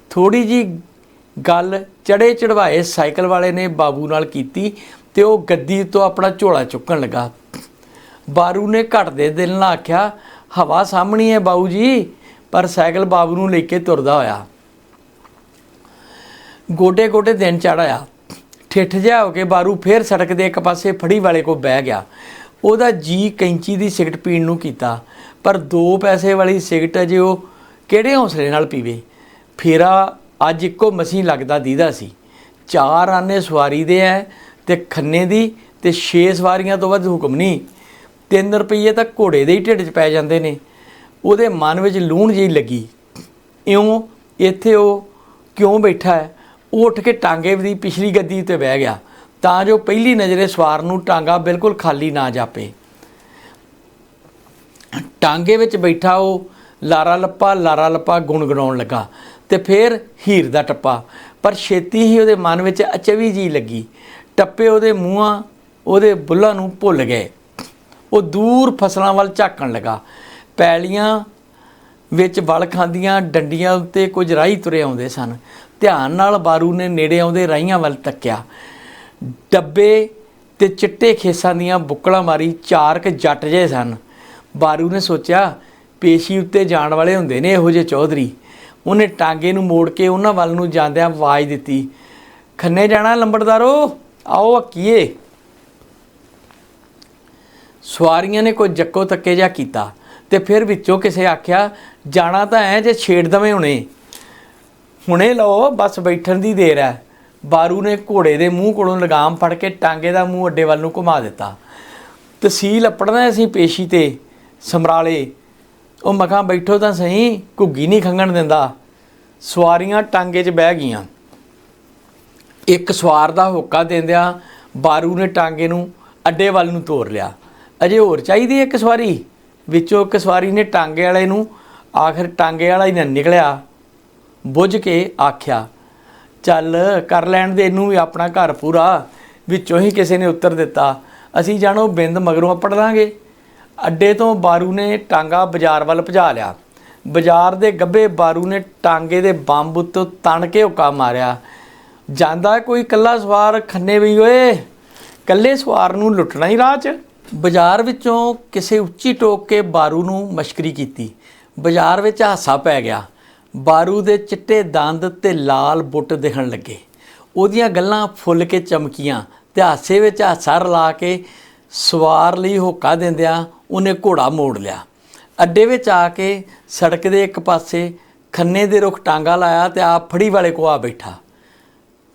ਥੋੜੀ ਜੀ ਗੱਲ ਚੜੇ ਚੜਵਾਏ ਸਾਈਕਲ ਵਾਲੇ ਨੇ ਬਾਬੂ ਨਾਲ ਕੀਤੀ ਤੇ ਉਹ ਗੱਦੀ ਤੋਂ ਆਪਣਾ ਝੋਲਾ ਚੁੱਕਣ ਲੱਗਾ। ਬਾਰੂ ਨੇ ਘਟਦੇ ਦਿਲ ਨਾਲ ਆਖਿਆ, ਹਵਾ ਸਾਹਮਣੀ ਹੈ ਬਾਊ ਜੀ। ਪਰ ਸਾਈਕਲ ਬਾਬੂ ਨੂੰ ਲੈ ਕੇ ਤੁਰਦਾ ਹੋਇਆ। ਗੋਡੇ ਗੋਡੇ ਦਿਨ ਚੜ ਠਿੱਠ ਜਿਹਾ ਹੋ ਕੇ ਬਾਰੂ ਫੇਰ ਸੜਕ ਦੇ ਇੱਕ ਪਾਸੇ ਫੜੀ ਵਾਲੇ ਕੋ ਬਹਿ ਗਿਆ। ਉਹਦਾ ਜੀ ਕੈਂਚੀ ਦੀ ਸਿਗਰਟ ਪੀਣ ਨੂੰ ਕੀਤਾ। ਪਰ 2 ਪੈਸੇ ਵਾਲੀ ਸਿਗਰਟ ਅਜੇ ਉਹ ਕਿਹੜੇ ਹੌਸਲੇ ਨਾਲ ਪੀਵੇ? ਫੇਰਾ ਅੱਜ ਇੱਕੋ ਮਸੀਂ ਲੱਗਦਾ ਦੀਦਾ ਸੀ। ਚਾਰ ਆਨੇ ਸਵਾਰੀ ਦੇ ਐ ਤੇ ਖੰਨੇ ਦੀ ਤੇ 6 ਸਵਾਰੀਆਂ ਤੋਂ ਵੱਧ ਹੁਕਮ ਨਹੀਂ। 3 ਰੁਪਏ ਤਾਂ ਘੋੜੇ ਦੇ ਹੀ ਢਿੱਡ 'ਚ ਪੈ ਜਾਂਦੇ ਨੇ। ਉਹਦੇ ਮਨ ਵਿੱਚ ਲੂਣ ਜਿਹੀ ਲੱਗੀ। ਇਉਂ ਇੱਥੇ ਉਹ ਕਿਉਂ ਬੈਠਾ ਹੈ? ਉਹ ਉੱਠ ਕੇ ਟਾਂਗੇ ਦੀ ਪਿਛਲੀ ਗੱਦੀ ਤੇ ਬਹਿ ਗਿਆ, ਤਾਂ ਜੋ ਪਹਿਲੀ ਨਜ਼ਰੇ ਸਵਾਰ ਨੂੰ ਟਾਂਗਾ ਬਿਲਕੁਲ ਖਾਲੀ ਨਾ ਜਾਪੇ। ਟਾਂਗੇ ਵਿੱਚ ਬੈਠਾ ਉਹ ਲਾਰਾ ਲੱਪਾ ਲਾਰਾ ਲੱਪਾ ਗੁੰਗਣਾਉਣ ਲੱਗਾ ਤੇ ਫਿਰ ਹੀਰ ਦਾ ਟੱਪਾ, ਪਰ ਛੇਤੀ ਹੀ ਉਹਦੇ ਮਨ ਵਿੱਚ ਅਚਵੀ ਜੀ ਲੱਗੀ। ਟੱਪੇ ਉਹਦੇ ਮੂੰਹਾਂ, ਉਹਦੇ ਬੁੱਲਾਂ ਨੂੰ ਭੁੱਲ ਗਏ। ਉਹ ਦੂਰ ਫਸਲਾਂ ਵੱਲ ਝਾਕਣ ਲੱਗਾ। ਪੈਲੀਆਂ ਵਿੱਚ ਵਲ ਖਾਂਦੀਆਂ ਡੰਡੀਆਂ ਉੱਤੇ ਕੁਝ ਰਾਹੀ ਤੁਰੇ ਆਉਂਦੇ ਸਨ। ਧਿਆਨ ਨਾਲ ਬਾਰੂ ਨੇ ਨੇੜੇ ਆਉਂਦੇ ਰਾਹੀਆਂ ਵੱਲ ਤੱਕਿਆ ਡੱਬੇ ਤੇ ਚਿੱਟੇ ਖੇਸਾਂ ਦੀਆਂ ਬੁੱਕਲਾਂ ਮਾਰੀ ਚਾਰ ਕ ਜੱਟ ਜੇ ਸਨ। ਬਾਰੂ ਨੇ ਸੋਚਿਆ, ਪੇਸ਼ੀ ਉੱਤੇ ਜਾਣ ਵਾਲੇ ਹੁੰਦੇ ਨੇ ਇਹੋ ਜਿਹੇ ਚੌਧਰੀ। ਉਹਨੇ ਟਾਂਗੇ ਨੂੰ ਮੋੜ ਕੇ ਉਹਨਾਂ ਵੱਲ ਨੂੰ ਜਾਂਦਿਆਂ ਆਵਾਜ਼ ਦਿੱਤੀ, ਖੰਨੇ ਜਾਣਾ ਲੰਬੜਦਾਰੋ? ਆਓ ਅੱਕੀਏ। ਸਵਾਰੀਆਂ ਨੇ ਕੋਈ ਜੱਕੋ ਤੱਕੇ ਜਿਹਾ ਕੀਤਾ ਤੇ ਫਿਰ ਵਿੱਚੋਂ ਕਿਸੇ ਆਖਿਆ ਜਾਣਾ ਤਾਂ ਐ ਜੇ ਛੇੜ ਦਵੇਂ ਹੁਣੇ। ਹੁਣੇ ਲਓ, ਬਸ ਬੈਠਣ ਦੀ ਦੇਰ ਹੈ ਬਾਰੂ ਨੇ ਘੋੜੇ ਦੇ ਮੂੰਹ ਕੋਲੋਂ ਲਗਾਮ ਫੜ ਕੇ ਟਾਂਗੇ ਦਾ ਮੂੰਹ ਅੱਡੇ ਵੱਲ ਨੂੰ ਘੁਮਾ ਦਿੱਤਾ। ਤਹਿਸੀਲ ਅਪੜਨਾ ਅਸੀਂ ਪੇਸ਼ੀ ਤੇ, ਸਮਰਾਲੇ। ਉਹ ਮਖਾਂ ਬੈਠੋ ਤਾਂ ਸਹੀ, ਘੁੱਗੀ ਨਹੀਂ ਖੰਗਣ ਦਿੰਦਾ। ਸਵਾਰੀਆਂ ਟਾਂਗੇ 'ਚ ਬਹਿ ਗਈਆਂ। ਇੱਕ ਸਵਾਰ ਦਾ ਹੋਕਾ ਦਿੰਦਿਆਂ ਬਾਰੂ ਨੇ ਟਾਂਗੇ ਨੂੰ ਅੱਡੇ ਵੱਲ ਨੂੰ ਤੋਰ ਲਿਆ। ਅਜੇ ਹੋਰ ਚਾਹੀਦੀ ਇੱਕ ਸਵਾਰੀ? ਵਿੱਚੋਂ ਇੱਕ ਸਵਾਰੀ ਨੇ ਟਾਂਗੇ ਵਾਲੇ ਨੂੰ ਆਖਰ ਟਾਂਗੇ ਵਾਲਾ ਹੀ ਨਾ ਨਿਕਲਿਆ। ਬੁੱਝ ਕੇ ਆਖਿਆ, ਚੱਲ ਕਰ ਲੈਣ ਦੇ, ਇਹਨੂੰ ਵੀ ਆਪਣਾ ਘਰ ਪੂਰਾ। ਵਿੱਚੋਂ ਹੀ ਕਿਸੇ ਨੇ ਉੱਤਰ ਦਿੱਤਾ। ਅਸੀਂ ਜਾਣੋ ਬਿੰਦ ਮਗਰੋਂ ਪੜ ਲਾਂਗੇ। ਅੱਡੇ ਤੋਂ ਬਾਰੂ ਨੇ ਟਾਂਗਾ ਬਾਜ਼ਾਰ ਵੱਲ ਭਜਾ ਲਿਆ। ਬਾਜ਼ਾਰ ਦੇ ਗੱਬੇ ਬਾਰੂ ਨੇ ਟਾਂਗੇ ਦੇ ਬੰਬ ਉੱਤੋਂ ਤਣ ਕੇ ਹੁੱਕਾ ਮਾਰਿਆ। ਜਾਂਦਾ ਕੋਈ ਕੱਲਾ ਸਵਾਰ ਖੰਨੇ ਵੀ ਓਏ? ਕੱਲੇ ਸਵਾਰ ਨੂੰ ਲੁੱਟਣਾ ਹੀ ਰਾਹ 'ਚ? ਬਾਜ਼ਾਰ ਵਿੱਚੋਂ ਕਿਸੇ ਉੱਚੀ ਟੋਕ ਕੇ ਬਾਰੂ ਨੂੰ ਮਸ਼ਕਰੀ ਕੀਤੀ। ਬਾਜ਼ਾਰ ਵਿੱਚ ਹਾਸਾ ਪੈ ਗਿਆ। ਬਾਰੂ ਦੇ ਚਿੱਟੇ ਦੰਦ ਤੇ ਲਾਲ ਬੁੱਟ ਦਿਖਣ ਲੱਗੇ। ਉਹਦੀਆਂ ਗੱਲਾਂ ਫੁੱਲ ਕੇ ਚਮਕੀਆਂ ਤੇ ਹਾਸੇ ਵਿੱਚ ਹਾਸਾ ਰਲਾ ਕੇ ਸਵਾਰ ਲਈ ਹੋਕਾ ਦਿੰਦਿਆਂ ਉਹਨੇ ਘੋੜਾ ਮੋੜ ਲਿਆ। ਅੱਡੇ ਵਿੱਚ ਆ ਕੇ ਸੜਕ ਦੇ ਇੱਕ ਪਾਸੇ ਖੰਨੇ ਦੇ ਰੁੱਖ ਟਾਂਗਾ ਲਾਇਆ ਤੇ ਆਪ ਫੜੀ ਵਾਲੇ ਕੋ ਆ ਬੈਠਾ।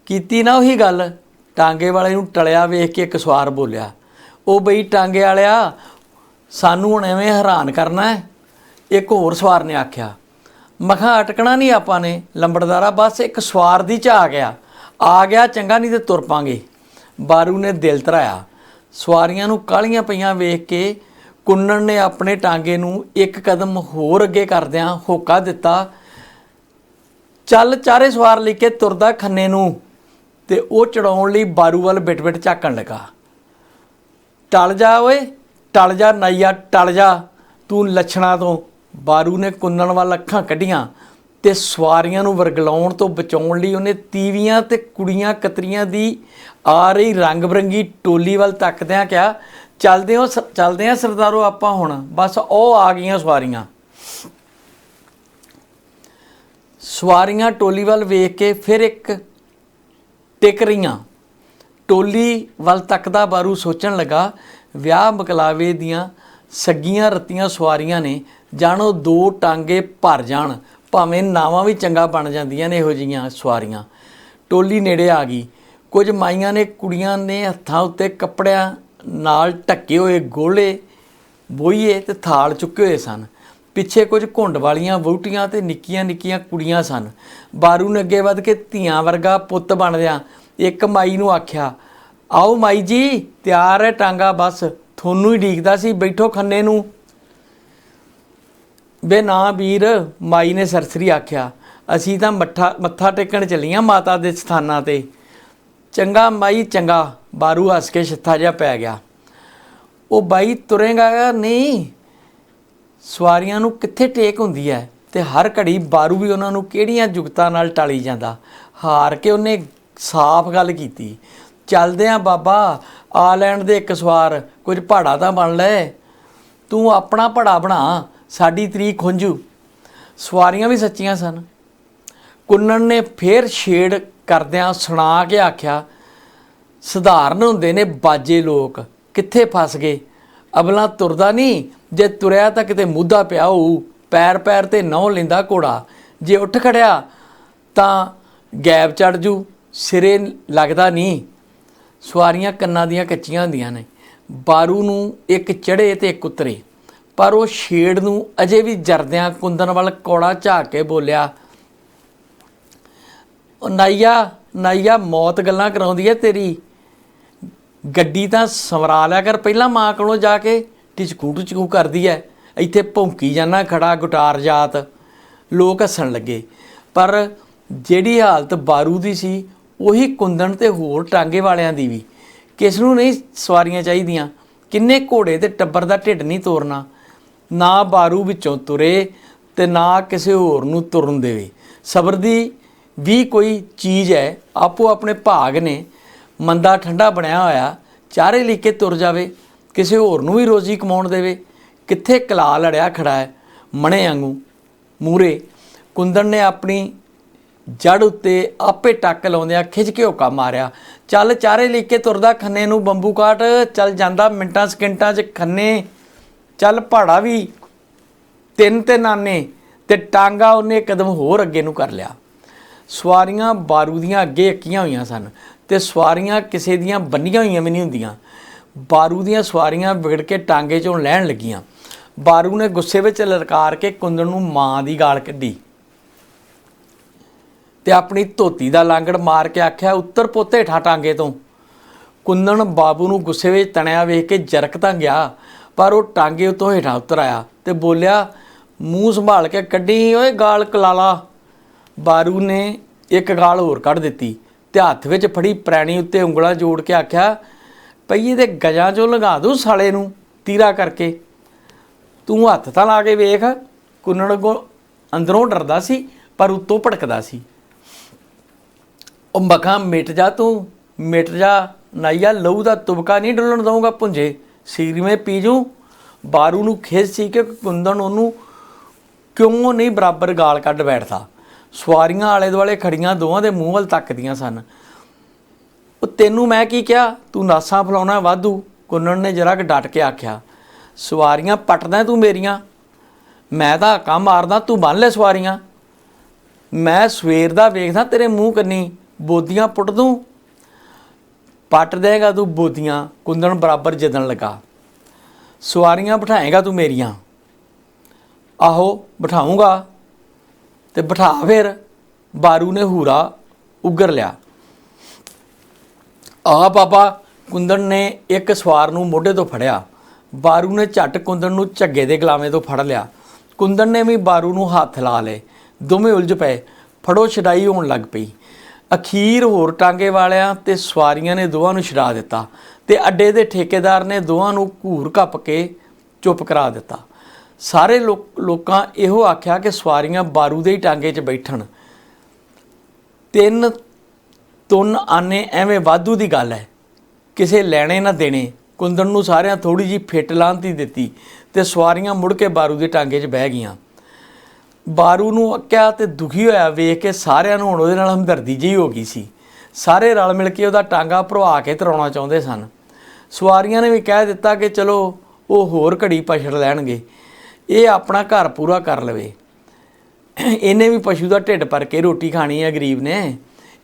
ਕੀਤੀ ਨਾ ਉਹੀ ਗੱਲ, ਟਾਂਗੇ ਵਾਲੇ ਨੂੰ ਟਲਿਆ ਵੇਖ ਕੇ ਇੱਕ ਸਵਾਰ ਬੋਲਿਆ, ਉਹ ਬਈ ਟਾਂਗੇ ਵਾਲਿਆ, ਸਾਨੂੰ ਹੁਣ ਐਵੇਂ ਹੈਰਾਨ ਕਰਨਾ ਹੈ? ਇੱਕ ਹੋਰ ਸਵਾਰ ਨੇ ਆਖਿਆ ਮਖਾ ਅਟਕਣਾ ਨਹੀਂ ਆਪਾਂ ਨੇ, ਲੰਬੜਦਾਰਾ, ਬਸ ਇੱਕ ਸਵਾਰ ਦੀ ਚ ਆ ਗਿਆ। ਆ ਗਿਆ, ਚੰਗਾ ਨਹੀਂ ਤੇ ਤੁਰ ਪਾਂਗੇ। ਬਾਰੂ ਨੇ ਦਿਲ ਧਰਾਇਆ ਸਵਾਰੀਆਂ ਨੂੰ ਕਾਲੀਆਂ ਪਈਆਂ ਵੇਖ ਕੇ ਕੁੰਨਣ ਨੇ ਆਪਣੇ ਟਾਂਗੇ ਨੂੰ ਇੱਕ ਕਦਮ ਹੋਰ ਅੱਗੇ ਕਰਦਿਆਂ ਹੋਕਾ ਦਿੱਤਾ, ਚੱਲ ਚਾਰੇ ਸਵਾਰ ਲੈ ਕੇ ਤੁਰਦਾ ਖੰਨੇ ਨੂੰ। ਤੇ ਉਹ ਚੜਾਉਣ ਲਈ ਬਾਰੂ ਵੱਲ ਬਿਟ-ਬਿਟ ਝਾਕਣ ਲੱਗਾ। ਟਲ ਜਾ ਓਏ, ਟਲ ਜਾ, ਨਾਈਆ, ਟਲ ਜਾ, ਤੂੰ ਲੱਛਣਾ ਤੋਂ ਬਾਰੂ ਨੇ ਕੁੰਨਣ ਵੱਲ ਅੱਖਾਂ ਕੱਢੀਆਂ ਤੇ ਸਵਾਰੀਆਂ ਨੂੰ ਵਰਗਲਾਉਣ ਤੋਂ ਬਚਾਉਣ ਲਈ ਉਹਨੇ ਤੀਵੀਆਂ ਤੇ ਕੁੜੀਆਂ ਕਤਰੀਆਂ ਦੀ ਆ ਰਹੀ ਰੰਗ ਬਰੰਗੀ ਟੋਲੀ ਵੱਲ ਤੱਕਦਿਆਂ ਕਿਹਾ, ਚੱਲਦੇ ਹੋ ਚੱਲਦੇ ਆ ਸਰਦਾਰੋ ਆਪਾਂ ਹੁਣ। ਬਸ ਉਹ ਆ ਗਈਆਂ ਸਵਾਰੀਆਂ। ਸਵਾਰੀਆਂ ਟੋਲੀ ਵੱਲ ਵੇਖ ਕੇ ਫਿਰ ਇੱਕ ਟਿਕ ਰਹੀਆਂ। ਟੋਲੀ ਵੱਲ ਤੱਕਦਾ ਬਾਰੂ ਸੋਚਣ ਲੱਗਾ, ਵਿਆਹ ਮਕਲਾਵੇ ਦੀਆਂ ਸੱਗੀਆਂ ਰਤੀਆਂ ਸਵਾਰੀਆਂ ਨੇ ਜਾਣੋ ਦੋ ਟਾਂਗੇ ਭਰ ਜਾਣ, ਭਾਵੇਂ ਨਾਵਾਂ ਵੀ ਚੰਗਾ ਬਣ ਜਾਂਦੀਆਂ ਨੇ ਇਹੋ ਜੀਆਂ ਸਵਾਰੀਆਂ। ਟੋਲੀ ਨੇੜੇ ਆ ਗਈ। ਕੁਝ ਮਾਈਆਂ ਨੇ ਕੁੜੀਆਂ ਨੇ ਹੱਥਾਂ ਉੱਤੇ ਕੱਪੜਿਆਂ ਨਾਲ ਢੱਕੇ ਹੋਏ ਗੋਲੇ ਬੋਈਏ ਤੇ ਥਾਲ ਚੁੱਕੇ ਹੋਏ ਸਨ। ਪਿੱਛੇ ਕੁਝ ਘੁੰਡ ਵਾਲੀਆਂ ਬੂਟੀਆਂ ਤੇ ਨਿੱਕੀਆਂ ਨਿੱਕੀਆਂ ਕੁੜੀਆਂ ਸਨ। ਬਾਰੂ ਨੇ ਅੱਗੇ ਵੱਧ ਕੇ ਧੀਆਂ ਵਰਗਾ ਪੁੱਤ ਬਣਦਿਆਂ ਇੱਕ ਮਾਈ ਨੂੰ ਆਖਿਆ, ਆਓ ਮਾਈ ਜੀ, ਤਿਆਰ ਹੈ ਟਾਂਗਾ ਬਸ। ਤੁਹਾਨੂੰ ਹੀ ਢੀਕਦਾ ਸੀ, ਬੈਠੋ ਖੰਨੇ ਨੂੰ। ਬੇ ਨਾ ਵੀਰ, ਮਾਈ ਨੇ ਸਰਸਰੀ ਆਖਿਆ, ਅਸੀਂ ਤਾਂ ਮੱਠਾ, ਮੱਥਾ ਟੇਕਣ ਚੱਲੀਆਂ ਮਾਤਾ ਦੇ ਸਥਾਨਾਂ ਤੇ। ਚੰਗਾ ਮਾਈ, ਚੰਗਾ, ਬਾਰੂ ਹੱਸ ਕੇ ਛੱਥਾ ਜਿਹਾ ਪੈ ਗਿਆ। ਉਹ ਬਾਈ ਤੁਰੇਗਾ ਨਹੀਂ? ਸਵਾਰੀਆਂ ਨੂੰ ਕਿੱਥੇ ਟੇਕ ਹੁੰਦੀ ਹੈ ਤੇ ਹਰ ਘੜੀ ਬਾਰੂ ਵੀ ਉਹਨਾਂ ਨੂੰ ਕਿਹੜੀਆਂ ਜੁਗਤਾਂ ਨਾਲ ਟਾਲੀ ਜਾਂਦਾ? ਹਾਰ ਕੇ ਉਹਨੇ ਸਾਫ਼ ਗੱਲ ਕੀਤੀ। ਚੱਲਦੇ ਆ ਬਾਬਾ ਆ ਲੈਣ ਦੇ ਇੱਕ ਸਵਾਰ, ਕੁਝ ਪਹਾੜਾ ਤਾਂ ਬਣ ਲੈ। ਤੂੰ ਆਪਣਾ ਪੜਾ ਬਣਾ। ਸਾਡੀ ਤਰੀਕ ਖੁੰਝੂ। ਸਵਾਰੀਆਂ ਵੀ ਸੱਚੀਆਂ ਸਨ। ਕੁੰਨਣ ਨੇ ਫੇਰ ਛੇੜ ਕਰਦਿਆਂ ਸੁਣਾ ਕੇ ਆਖਿਆ, ਸਧਾਰਨ ਹੁੰਦੇ ਨੇ ਬਾਜੇ ਲੋਕ। ਕਿੱਥੇ ਫਸ ਗਏ? ਅਬਲਾ ਤੁਰਦਾ ਨਹੀਂ। ਜੇ ਤੁਰਿਆ ਤਾਂ ਕਿਤੇ ਮੁੱਦਾ ਪਿਆ ਹੋਊ। ਪੈਰ ਪੈਰ ਤੇ ਨਹੁੰ ਲੈਂਦਾ ਘੋੜਾ। ਜੇ ਉੱਠ ਖੜਿਆ ਤਾਂ ਗੈਬ ਚੜ ਜੂ। ਸਿਰੇ ਲੱਗਦਾ ਨਹੀਂ। ਸਵਾਰੀਆਂ ਕੰਨਾਂ ਦੀਆਂ ਕੱਚੀਆਂ ਹੁੰਦੀਆਂ ਨੇ। ਬਾਰੂ ਨੂੰ ਇੱਕ ਚੜੇ ਤੇ ਇੱਕ ਉਤਰੇ। ਪਰ ਉਹ ਛੇੜ ਨੂੰ ਅਜੇ ਵੀ ਜਰਦਿਆਂ ਕੁੰਦਨ ਵੱਲ ਕੋੜਾ ਝਾਕ ਕੇ ਬੋਲਿਆ, ਉਹ ਨਾਈਆ ਨਾਈਆ, ਮੌਤ ਗੱਲਾਂ ਕਰਾਉਂਦੀ ਹੈ ਤੇਰੀ। ਗੱਡੀ ਤਾਂ ਸਮਰਾ ਲਿਆ ਕਰ ਪਹਿਲਾਂ ਮਾਂ ਕੋਲੋਂ ਜਾ ਕੇ। ਟਿਚਕੂ ਟਿਚਕੂ ਕਰਦੀ ਐ। ਇੱਥੇ ਭੌਂਕੀ ਜਾਣਾ ਖੜਾ ਗੁਟਾਰ ਜਾਤ। ਲੋਕ ਹੱਸਣ ਲੱਗੇ। ਪਰ ਜਿਹੜੀ ਹਾਲਤ ਬਾਰੂ ਦੀ ਸੀ, ਉਹੀ ਕੁੰਦਨ ਤੇ ਹੋਰ ਟਾਂਗੇ ਵਾਲਿਆਂ ਦੀ ਵੀ। ਕਿਸ ਨੂੰ ਨਹੀਂ ਸਵਾਰੀਆਂ ਚਾਹੀਦੀਆਂ? ਕਿੰਨੇ ਘੋੜੇ ਤੇ ਟੱਬਰ ਦਾ ਢਿੱਡ ਨਹੀਂ ਤੋਰਨਾ। ਨਾ ਬਾਰੂ ਵਿੱਚੋਂ ਤੁਰੇ ਤੇ ਨਾ ਕਿਸੇ ਹੋਰ ਨੂੰ ਤੁਰਨ ਦੇਵੇ। ਸਬਰ ਦੀ ਵੀ ਕੋਈ ਚੀਜ਼ ਹੈ, ਆਪੋ ਆਪਣੇ ਭਾਗ ਨੇ, ਮੰਦਾ ਠੰਡਾ ਬਣਿਆ ਹੋਇਆ, ਚਾਰੇ ਲੈ ਕੇ ਤੁਰ ਜਾਵੇ, ਕਿਸੇ ਹੋਰ ਨੂੰ ਵੀ ਰੋਜ਼ੀ ਕਮਾਉਣ ਦੇਵੇ। ਕਿੱਥੇ ਕਲਾ ਲੜਿਆ ਖੜਾ ਹੈ ਮਣੇ ਵਾਂਗੂ। ਮੂਰੇ, ਕੁੰਦਨ ਨੇ ਆਪਣੀ ਜੜ ਉੱਤੇ ਆਪੇ ਟੱਕ ਲਾਉਂਦਿਆਂ ਖਿੱਚ ਕੇ ਹੋਕਾ ਮਾਰਿਆ। ਚੱਲ ਚਾਰੇ ਲੈ ਕੇ ਤੁਰਦਾ ਖੰਨੇ ਨੂੰ ਬੰਬੂ ਕਾਟ, ਚੱਲ ਜਾਂਦਾ ਮਿੰਟਾਂ ਸਕਿੰਟਾਂ 'ਚ ਖੰਨੇ ਚੱਲ ਪਹਾੜਾ ਵੀ, ਤਿੰਨ ਤੇ ਨਾਨੇ ਤੇ ਟਾਂਗਾ ਉਹਨੇ ਕਦਮ ਹੋਰ ਅੱਗੇ ਨੂੰ ਕਰ ਲਿਆ। ਸਵਾਰੀਆਂ ਬਾਰੂ ਦੀਆਂ ਅੱਗੇ ਅੱਕੀਆਂ ਹੋਈਆਂ ਸਨ ਤੇ ਸਵਾਰੀਆਂ ਕਿਸੇ ਦੀਆਂ ਬੰਨੀਆਂ ਹੋਈਆਂ ਵੀ ਨਹੀਂ ਹੁੰਦੀਆਂ। ਬਾਰੂ ਦੀਆਂ ਸਵਾਰੀਆਂ ਵਿਗੜ ਕੇ ਟਾਂਗੇ ਚੋਂ ਲੈਣ ਲੱਗੀਆਂ। ਬਾਰੂ ਨੇ ਗੁੱਸੇ ਵਿੱਚ ਲਲਕਾਰ ਕੇ ਕੁੰਦਣ ਨੂੰ ਮਾਂ ਦੀ ਗਾਲ ਕੱਢੀ। ਤੇ ਆਪਣੀ ਧੋਤੀ ਦਾ ਲਾਂਗੜ ਮਾਰ ਕੇ ਆਖਿਆ, ਉੱਤਰ ਪੋਤੇ ਠਾ ਟਾਂਗੇ ਤੋਂ। ਕੁੰਦਣ ਬਾਬੂ ਨੂੰ ਗੁੱਸੇ ਵਿੱਚ ਤਣਿਆ ਵੇਖ ਕੇ ਜਰਕ ਤਾਂ ਗਿਆ। ਪਰ ਉਹ ਟਾਂਗੇ ਉਤੋਂ ਹੇਠਾਂ ਉਤਰ ਆਇਆ ਤੇ ਬੋਲਿਆ, ਮੂੰਹ ਸੰਭਾਲ ਕੇ ਕੱਢੀ ਓਏ ਗਾਲ ਕਲਾਲਾ। ਬਾਰੂ ਨੇ ਇੱਕ ਗਾਲ ਹੋਰ ਕੱਢ ਦਿੱਤੀ ਤੇ ਹੱਥ ਵਿੱਚ ਫੜੀ ਪ੍ਰੈਣੀ ਉੱਤੇ ਉਂਗਲਾਂ ਜੋੜ ਕੇ ਆਖਿਆ ਪਈਏ ਦੇ ਗਜਾਂ ਚੋਂ ਲਗਾ ਦੂੰ ਸਾਲੇ ਨੂੰ ਤੀਰਾ ਕਰਕੇ। ਤੂੰ ਹੱਥ ਤਾਂ ਲਾ ਕੇ ਵੇਖ ਕੁੰਨੜ ਕੋ ਅੰਦਰੋਂ ਡਰਦਾ ਸੀ ਪਰ ਉੱਤੋਂ ਭੜਕਦਾ ਸੀ। ਉਹ ਮਖਾਂ ਮਿਟ ਜਾ ਤੂੰ, ਮਿਟ ਜਾ, ਨਾਈਆ ਲਹੂ ਦਾ ਤੁਬਕਾ ਨਹੀਂ ਡੁੱਲਣ ਦਊਗਾ ਪੁੰਜੇ ਸੀਰਵੇਂ ਪੀਜੂ ਬਾਰੂ ਨੂੰ ਖਿੱਚ ਸੀ ਕਿ ਕੁੰਦਨ ਉਹਨੂੰ ਕਿਉਂ ਨਹੀਂ ਬਰਾਬਰ ਗਾਲ ਕੱਢ ਬੈਠਦਾ? ਸਵਾਰੀਆਂ ਆਲੇ ਦੁਆਲੇ ਖੜੀਆਂ ਦੋਵਾਂ ਦੇ ਮੂੰਹ ਵੱਲ ਤੱਕਦੀਆਂ ਸਨ। ਉਹ ਤੈਨੂੰ ਮੈਂ ਕੀ ਕਿਹਾ? ਤੂੰ ਨਾਸਾਂ ਫਲਾਉਣਾ ਵਾਧੂ ਕੁੰਨਣ ਨੇ ਜਰਾ ਕਿ ਡਟ ਕੇ ਆਖਿਆ। ਸਵਾਰੀਆਂ ਪਟਦਾ ਤੂੰ ਮੇਰੀਆਂ? ਮੈਂ ਤਾਂ ਕੰਮ ਮਾਰਦਾ, ਤੂੰ ਬੰਨ ਲੈ ਸਵਾਰੀਆਂ। ਮੈਂ ਸਵੇਰ ਦਾ ਵੇਖਦਾ ਤੇਰੇ ਮੂੰਹ ਕੰਨੀ, ਬੋਦੀਆਂ ਪੁੱਟ ਦੂੰ। ਪੱਟ ਦੇਗਾ ਤੂੰ ਬੋਦੀਆਂ ਕੁੰਦਣ ਬਰਾਬਰ ਜਦਣ ਲਗਾ। ਸਵਾਰੀਆਂ ਬਿਠਾਏਗਾ ਤੂੰ ਮੇਰੀਆਂ। ਆਹੋ, ਬਿਠਾਉਂਗਾ। ਤੇ ਬਿਠਾ ਫਿਰ, ਬਾਰੂ ਨੇ ਹੂਰਾ ਉਗਰ ਲਿਆ। ਆ ਬਾਬਾ ਕੁੰਦਣ ਨੇ ਇੱਕ ਸਵਾਰ ਨੂੰ ਮੋਢੇ ਤੋਂ ਫੜਿਆ। ਬਾਰੂ ਨੇ ਝੱਟ ਕੁੰਦਣ ਨੂੰ ਝੱਗੇ ਦੇ ਗਲਾਵੇਂ ਤੋਂ ਫੜ ਲਿਆ। ਕੁੰਦਣ ਨੇ ਵੀ ਬਾਰੂ ਨੂੰ ਹੱਥ ਲਾ ਲਏ। ਦੋਵੇਂ ਉਲਝ ਪਏ। ਫੜੋ ਛਡਾਈ ਹੋਣ ਲੱਗ ਪਈ। ਅਖੀਰ ਹੋਰ ਟਾਂਗੇ ਵਾਲਿਆਂ ਤੇ ਸਵਾਰੀਆਂ ਨੇ ਦੋਵਾਂ ਨੂੰ ਛਡਾ ਦਿੱਤਾ ਤੇ ਅੱਡੇ ਦੇ ਠੇਕੇਦਾਰ ਨੇ ਦੋਵਾਂ ਨੂੰ ਘੂਰ ਕੱਪ ਕੇ ਚੁੱਪ ਕਰਾ ਦਿੱਤਾ। ਸਾਰੇ ਲੋਕਾਂ ਇਹੋ ਆਖਿਆ ਕਿ ਸਵਾਰੀਆਂ ਬਾਰੂ ਦੇ ਹੀ ਟਾਂਗੇ 'ਚ ਬੈਠਣ। ਤਿੰਨ ਤੁਨ ਆਨੇ ਐਵੇਂ ਵਾਧੂ ਦੀ ਗੱਲ ਹੈ ਕਿਸੇ ਲੈਣੇ ਨਾ ਦੇਣੇ। ਕੁੰਦਨ ਨੂੰ ਸਾਰਿਆਂ ਥੋੜੀ ਜੀ ਫਿੱਟ ਲਾਂਤੀ ਦਿੱਤੀ ਤੇ ਸਵਾਰੀਆਂ ਮੁੜ ਕੇ ਬਾਰੂ ਦੇ ਟਾਂਗੇ 'ਚ ਬਹਿ ਗਈਆਂ। ਬਾਰੂ ਨੂੰ ਅੱਕਿਆ ਤੇ ਦੁਖੀ ਹੋਇਆ ਵੇਖ ਕੇ ਸਾਰਿਆਂ ਨੂੰ ਹੁਣ ਉਹਦੇ ਨਾਲ ਹਮਦਰਦੀ ਜਿਹੀ ਹੋ ਗਈ ਸੀ। ਸਾਰੇ ਰਲ ਮਿਲ ਕੇ ਉਹਦਾ ਟਾਂਗਾ ਭਰਵਾ ਕੇ ਤਰਾਉਣਾ ਚਾਹੁੰਦੇ ਸਨ। ਸਵਾਰੀਆਂ ਨੇ ਵੀ ਕਹਿ ਦਿੱਤਾ ਕਿ ਚਲੋ, ਉਹ ਹੋਰ ਘੜੀ ਪਛੜ ਲੈਣਗੇ। ਇਹ ਆਪਣਾ ਘਰ ਪੂਰਾ ਕਰ ਲਵੇ। ਇਹਨੇ ਵੀ ਪਸ਼ੂ ਦਾ ਢਿੱਡ ਭਰ ਕੇ ਰੋਟੀ ਖਾਣੀ ਹੈ ਗਰੀਬ ਨੇ।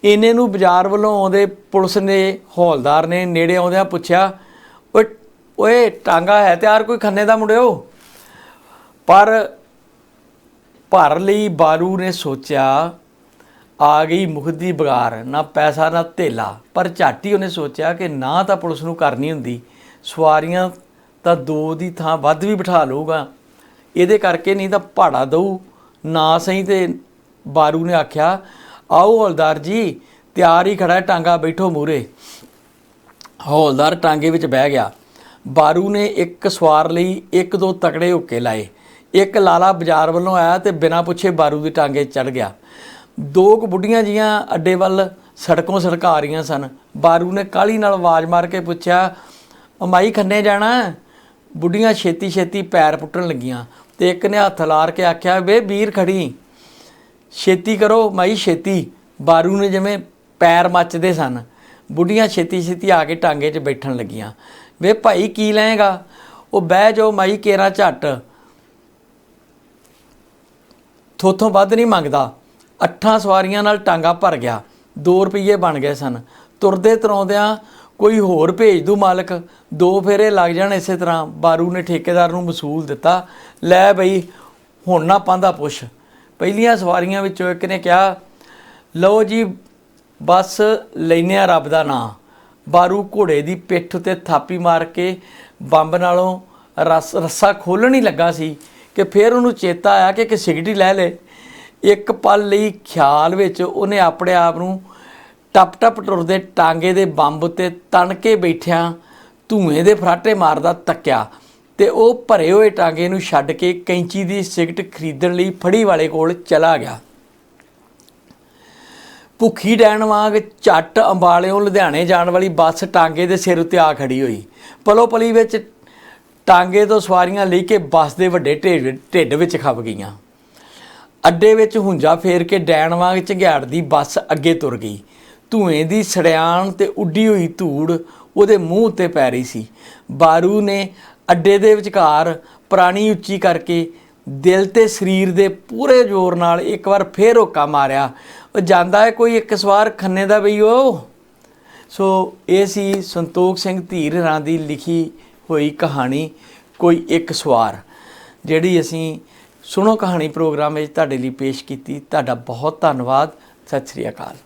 ਇਹਨੇ ਨੂੰ ਬਾਜ਼ਾਰ ਵੱਲੋਂ ਆਉਂਦੇ ਪੁਲਿਸ ਨੇ, ਹੌਲਦਾਰ ਨੇ, ਨੇੜੇ ਆਉਂਦਿਆਂ ਪੁੱਛਿਆ, ਓਏ ਓਏ, ਟਾਂਗਾ ਹੈ ਤਿਆਰ ਕੋਈ ਖੰਨੇ ਦਾ ਮੁੰਡਿਓ? ਪਰ ਭਰ ਲਈ ਬਾਰੂ ਨੇ ਸੋਚਿਆ, ਆ ਗਈ ਮੁਖਦੀ ਬਗਾਰ, ਨਾ ਪੈਸਾ ਨਾ ਧੇਲਾ। ਪਰ ਝਾਟੀ ਉਹਨੇ ਸੋਚਿਆ ਕਿ ਨਾ ਤਾਂ ਪੁਲਿਸ ਨੂੰ ਕਰਨੀ ਹੁੰਦੀ। ਸਵਾਰੀਆਂ ਤਾਂ ਦੋ ਦੀ ਥਾਂ ਵੱਧ ਵੀ ਬਿਠਾ ਲਊਗਾ। ਇਹਦੇ ਕਰਕੇ ਨਹੀਂ ਤਾਂ ਭਾੜਾ ਦਊ। ਨਾ ਸਹੀ ਤੇ ਬਾਰੂ ਨੇ ਆਖਿਆ, ਆਓ ਹੌਲਦਾਰ ਜੀ, ਤਿਆਰ ਹੀ ਖੜਾ ਟਾਂਗਾ, ਬੈਠੋ ਮੂਰੇ ਹੌਲਦਾਰ ਟਾਂਗੇ ਵਿੱਚ ਬਹਿ ਗਿਆ। ਬਾਰੂ ਨੇ ਇੱਕ ਸਵਾਰ ਲਈ ਇੱਕ ਦੋ ਤਕੜੇ ਹੁੱਕੇ ਲਾਏ। ਇੱਕ ਲਾਲਾ ਬਾਜ਼ਾਰ ਵੱਲੋਂ ਆਇਆ ਤੇ ਬਿਨਾਂ ਪੁੱਛੇ ਬਾਰੂ ਦੀ ਟਾਂਗੇ ਚੜ ਗਿਆ। ਦੋ ਕੁ ਬੁੱਢੀਆਂ ਜੀਆਂ ਅੱਡੇ ਵੱਲ ਸੜਕੋਂ ਸੜਕਾ ਰਹੀਆਂ ਸਨ। ਬਾਰੂ ਨੇ ਕਾਲੀ ਨਾਲ ਆਵਾਜ਼ ਮਾਰ ਕੇ ਪੁੱਛਿਆ "ਉਹ ਮਾਈ ਖੰਨੇ ਜਾਣਾ ਬੁੱਢੀਆਂ ਛੇਤੀ ਛੇਤੀ ਪੈਰ ਪੁੱਟਣ ਲੱਗੀਆਂ ਤੇ ਇੱਕ ਨੇ ਹੱਥ ਲਾਰ ਕੇ ਆਖਿਆ, ਵੇ ਵੀਰ ਖੜੀ, ਛੇਤੀ ਕਰੋ, ਮਾਈ ਛੇਤੀ। ਬਾਰੂ ਨੇ ਜਿਵੇਂ ਪੈਰ ਮੱਚਦੇ ਸਨ, ਬੁੱਢੀਆਂ ਛੇਤੀ ਛੇਤੀ ਆ ਕੇ ਟਾਂਗੇ 'ਚ ਬੈਠਣ ਲੱਗੀਆਂ। ਵੇ ਭਾਈ ਕੀ ਲਏਗਾ? ਉਹ ਬਹਿ ਜਾਓ, ਮਾਈ ਕੇਰਾ ਝੱਟ। ਥੋਥੋਂ ਵੱਧ ਨਹੀਂ ਮੰਗਦਾ। ਅੱਠਾਂ ਸਵਾਰੀਆਂ ਨਾਲ ਟਾਂਗਾ ਭਰ ਗਿਆ। 2 ਰੁਪਏ ਬਣ ਗਏ ਸਨ। ਤੁਰਦੇ ਤਰਾਉਂਦਿਆਂ ਕੋਈ ਹੋਰ ਭੇਜ ਦੂ ਮਾਲਕ। ਦੋ ਫੇਰੇ ਲੱਗ ਜਾਣ ਇਸੇ ਤਰ੍ਹਾਂ। ਬਾਰੂ ਨੇ ਠੇਕੇਦਾਰ ਨੂੰ ਵਸੂਲ ਦਿੱਤਾ। ਲੈ ਬਈ, ਹੁਣ ਨਾ ਪਾਂਦਾ ਪੁੱਛ। ਪਹਿਲੀਆਂ ਸਵਾਰੀਆਂ ਵਿੱਚੋਂ ਇੱਕ ਨੇ ਕਿਹਾ, ਲਓ ਜੀ, ਬਸ ਲੈਨੇ ਆ ਰੱਬ ਦਾ ਨਾਂ। ਬਾਰੂ ਘੋੜੇ ਦੀ ਪਿੱਠ ਤੇ ਥਾਪੀ ਮਾਰ ਕੇ ਬੰਬ ਨਾਲੋਂ ਰਸ ਰੱਸਾ ਖੋਲਣ ਹੀ ਲੱਗਾ ਸੀ। ਕਿ ਫਿਰ ਉਹਨੂੰ ਚੇਤਾ ਆਇਆ ਕਿ ਇੱਕ ਸਿਗਰਟੀ ਲੈ ਲੇ। ਇੱਕ ਪਲ ਲਈ ਖਿਆਲ ਵਿੱਚ ਉਹਨੇ ਆਪਣੇ ਆਪ ਨੂੰ ਟਪ ਟਪ ਟੁਰਦੇ ਟਾਂਗੇ ਦੇ ਬੰਬ ਉੱਤੇ ਤਣ ਕੇ ਬੈਠਿਆਂ ਧੂਏ ਦੇ ਫਰਾਟੇ ਮਾਰਦਾ ਤੱਕਿਆ ਤੇ ਉਹ ਭਰੇ ਹੋਏ ਟਾਂਗੇ ਨੂੰ ਛੱਡ ਕੇ ਕੈਂਚੀ ਦੀ ਸਿਗਰਟ ਖਰੀਦਣ ਲਈ ਫੜੀ ਵਾਲੇ ਕੋਲ ਚਲਾ ਗਿਆ। ਭੁੱਖੀ ਡੈਣ ਵਾਂਗ ਝੱਟ ਅੰਬਾਲਿਓਂ ਲੁਧਿਆਣੇ ਜਾਣ ਵਾਲੀ ਬੱਸ ਟਾਂਗੇ ਦੇ ਸਿਰ ਉੱਤੇ ਆ ਖੜੀ ਹੋਈ। ਪਲੋ ਪਲੀ ਵਿੱਚ ਟਾਂਗੇ ਤੋਂ ਸਵਾਰੀਆਂ ਲੈ ਕੇ ਬੱਸ ਦੇ ਵੱਡੇ ਢਿੱਡ ਢਿੱਡ ਵਿੱਚ ਖੱਪ ਗਈਆਂ। ਅੱਡੇ ਵਿੱਚ ਹੁੰਜਾ ਫੇਰ ਕੇ ਡੈਣ ਵਾਂਗ ਝੰਗਿਆੜਦੀ ਬੱਸ ਅੱਗੇ ਤੁਰ ਗਈ। ਧੂਏ ਦੀ ਸੜਿਆਣ ਤੇ ਉੱਡੀ ਹੋਈ ਧੂੜ ਉਹਦੇ ਮੂੰਹ ਉੱਤੇ ਪੈ ਰਹੀ ਸੀ। ਬਾਰੂ ਨੇ ਅੱਡੇ ਦੇ ਵਿਚਕਾਰ ਪ੍ਰਾਣੀ ਉੱਚੀ ਕਰਕੇ ਦਿਲ ਤੇ ਸਰੀਰ ਦੇ ਪੂਰੇ ਜ਼ੋਰ ਨਾਲ ਇੱਕ ਵਾਰ ਫੇਰ ਹੋਕਾ ਮਾਰਿਆ। ਉਹ ਜਾਂਦਾ ਹੈ ਕੋਈ ਇੱਕ ਸਵਾਰ ਖੰਨੇ ਦਾ ਬਈ ਉਹ? ਸੋ ਇਹ ਸੀ ਸੰਤੋਖ ਸਿੰਘ ਧੀਰ ਰਾਂ ਦੀ ਲਿਖੀ ਹੋਈ ਕਹਾਣੀ ਕੋਈ ਇੱਕ ਸਵਾਰ, ਜਿਹੜੀ ਅਸੀਂ ਸੁਣੋ ਕਹਾਣੀ ਪ੍ਰੋਗਰਾਮ ਵਿੱਚ ਤੁਹਾਡੇ ਲਈ ਪੇਸ਼ ਕੀਤੀ। ਤੁਹਾਡਾ ਬਹੁਤ ਧੰਨਵਾਦ। ਸਤਿ ਸ੍ਰੀ ਅਕਾਲ।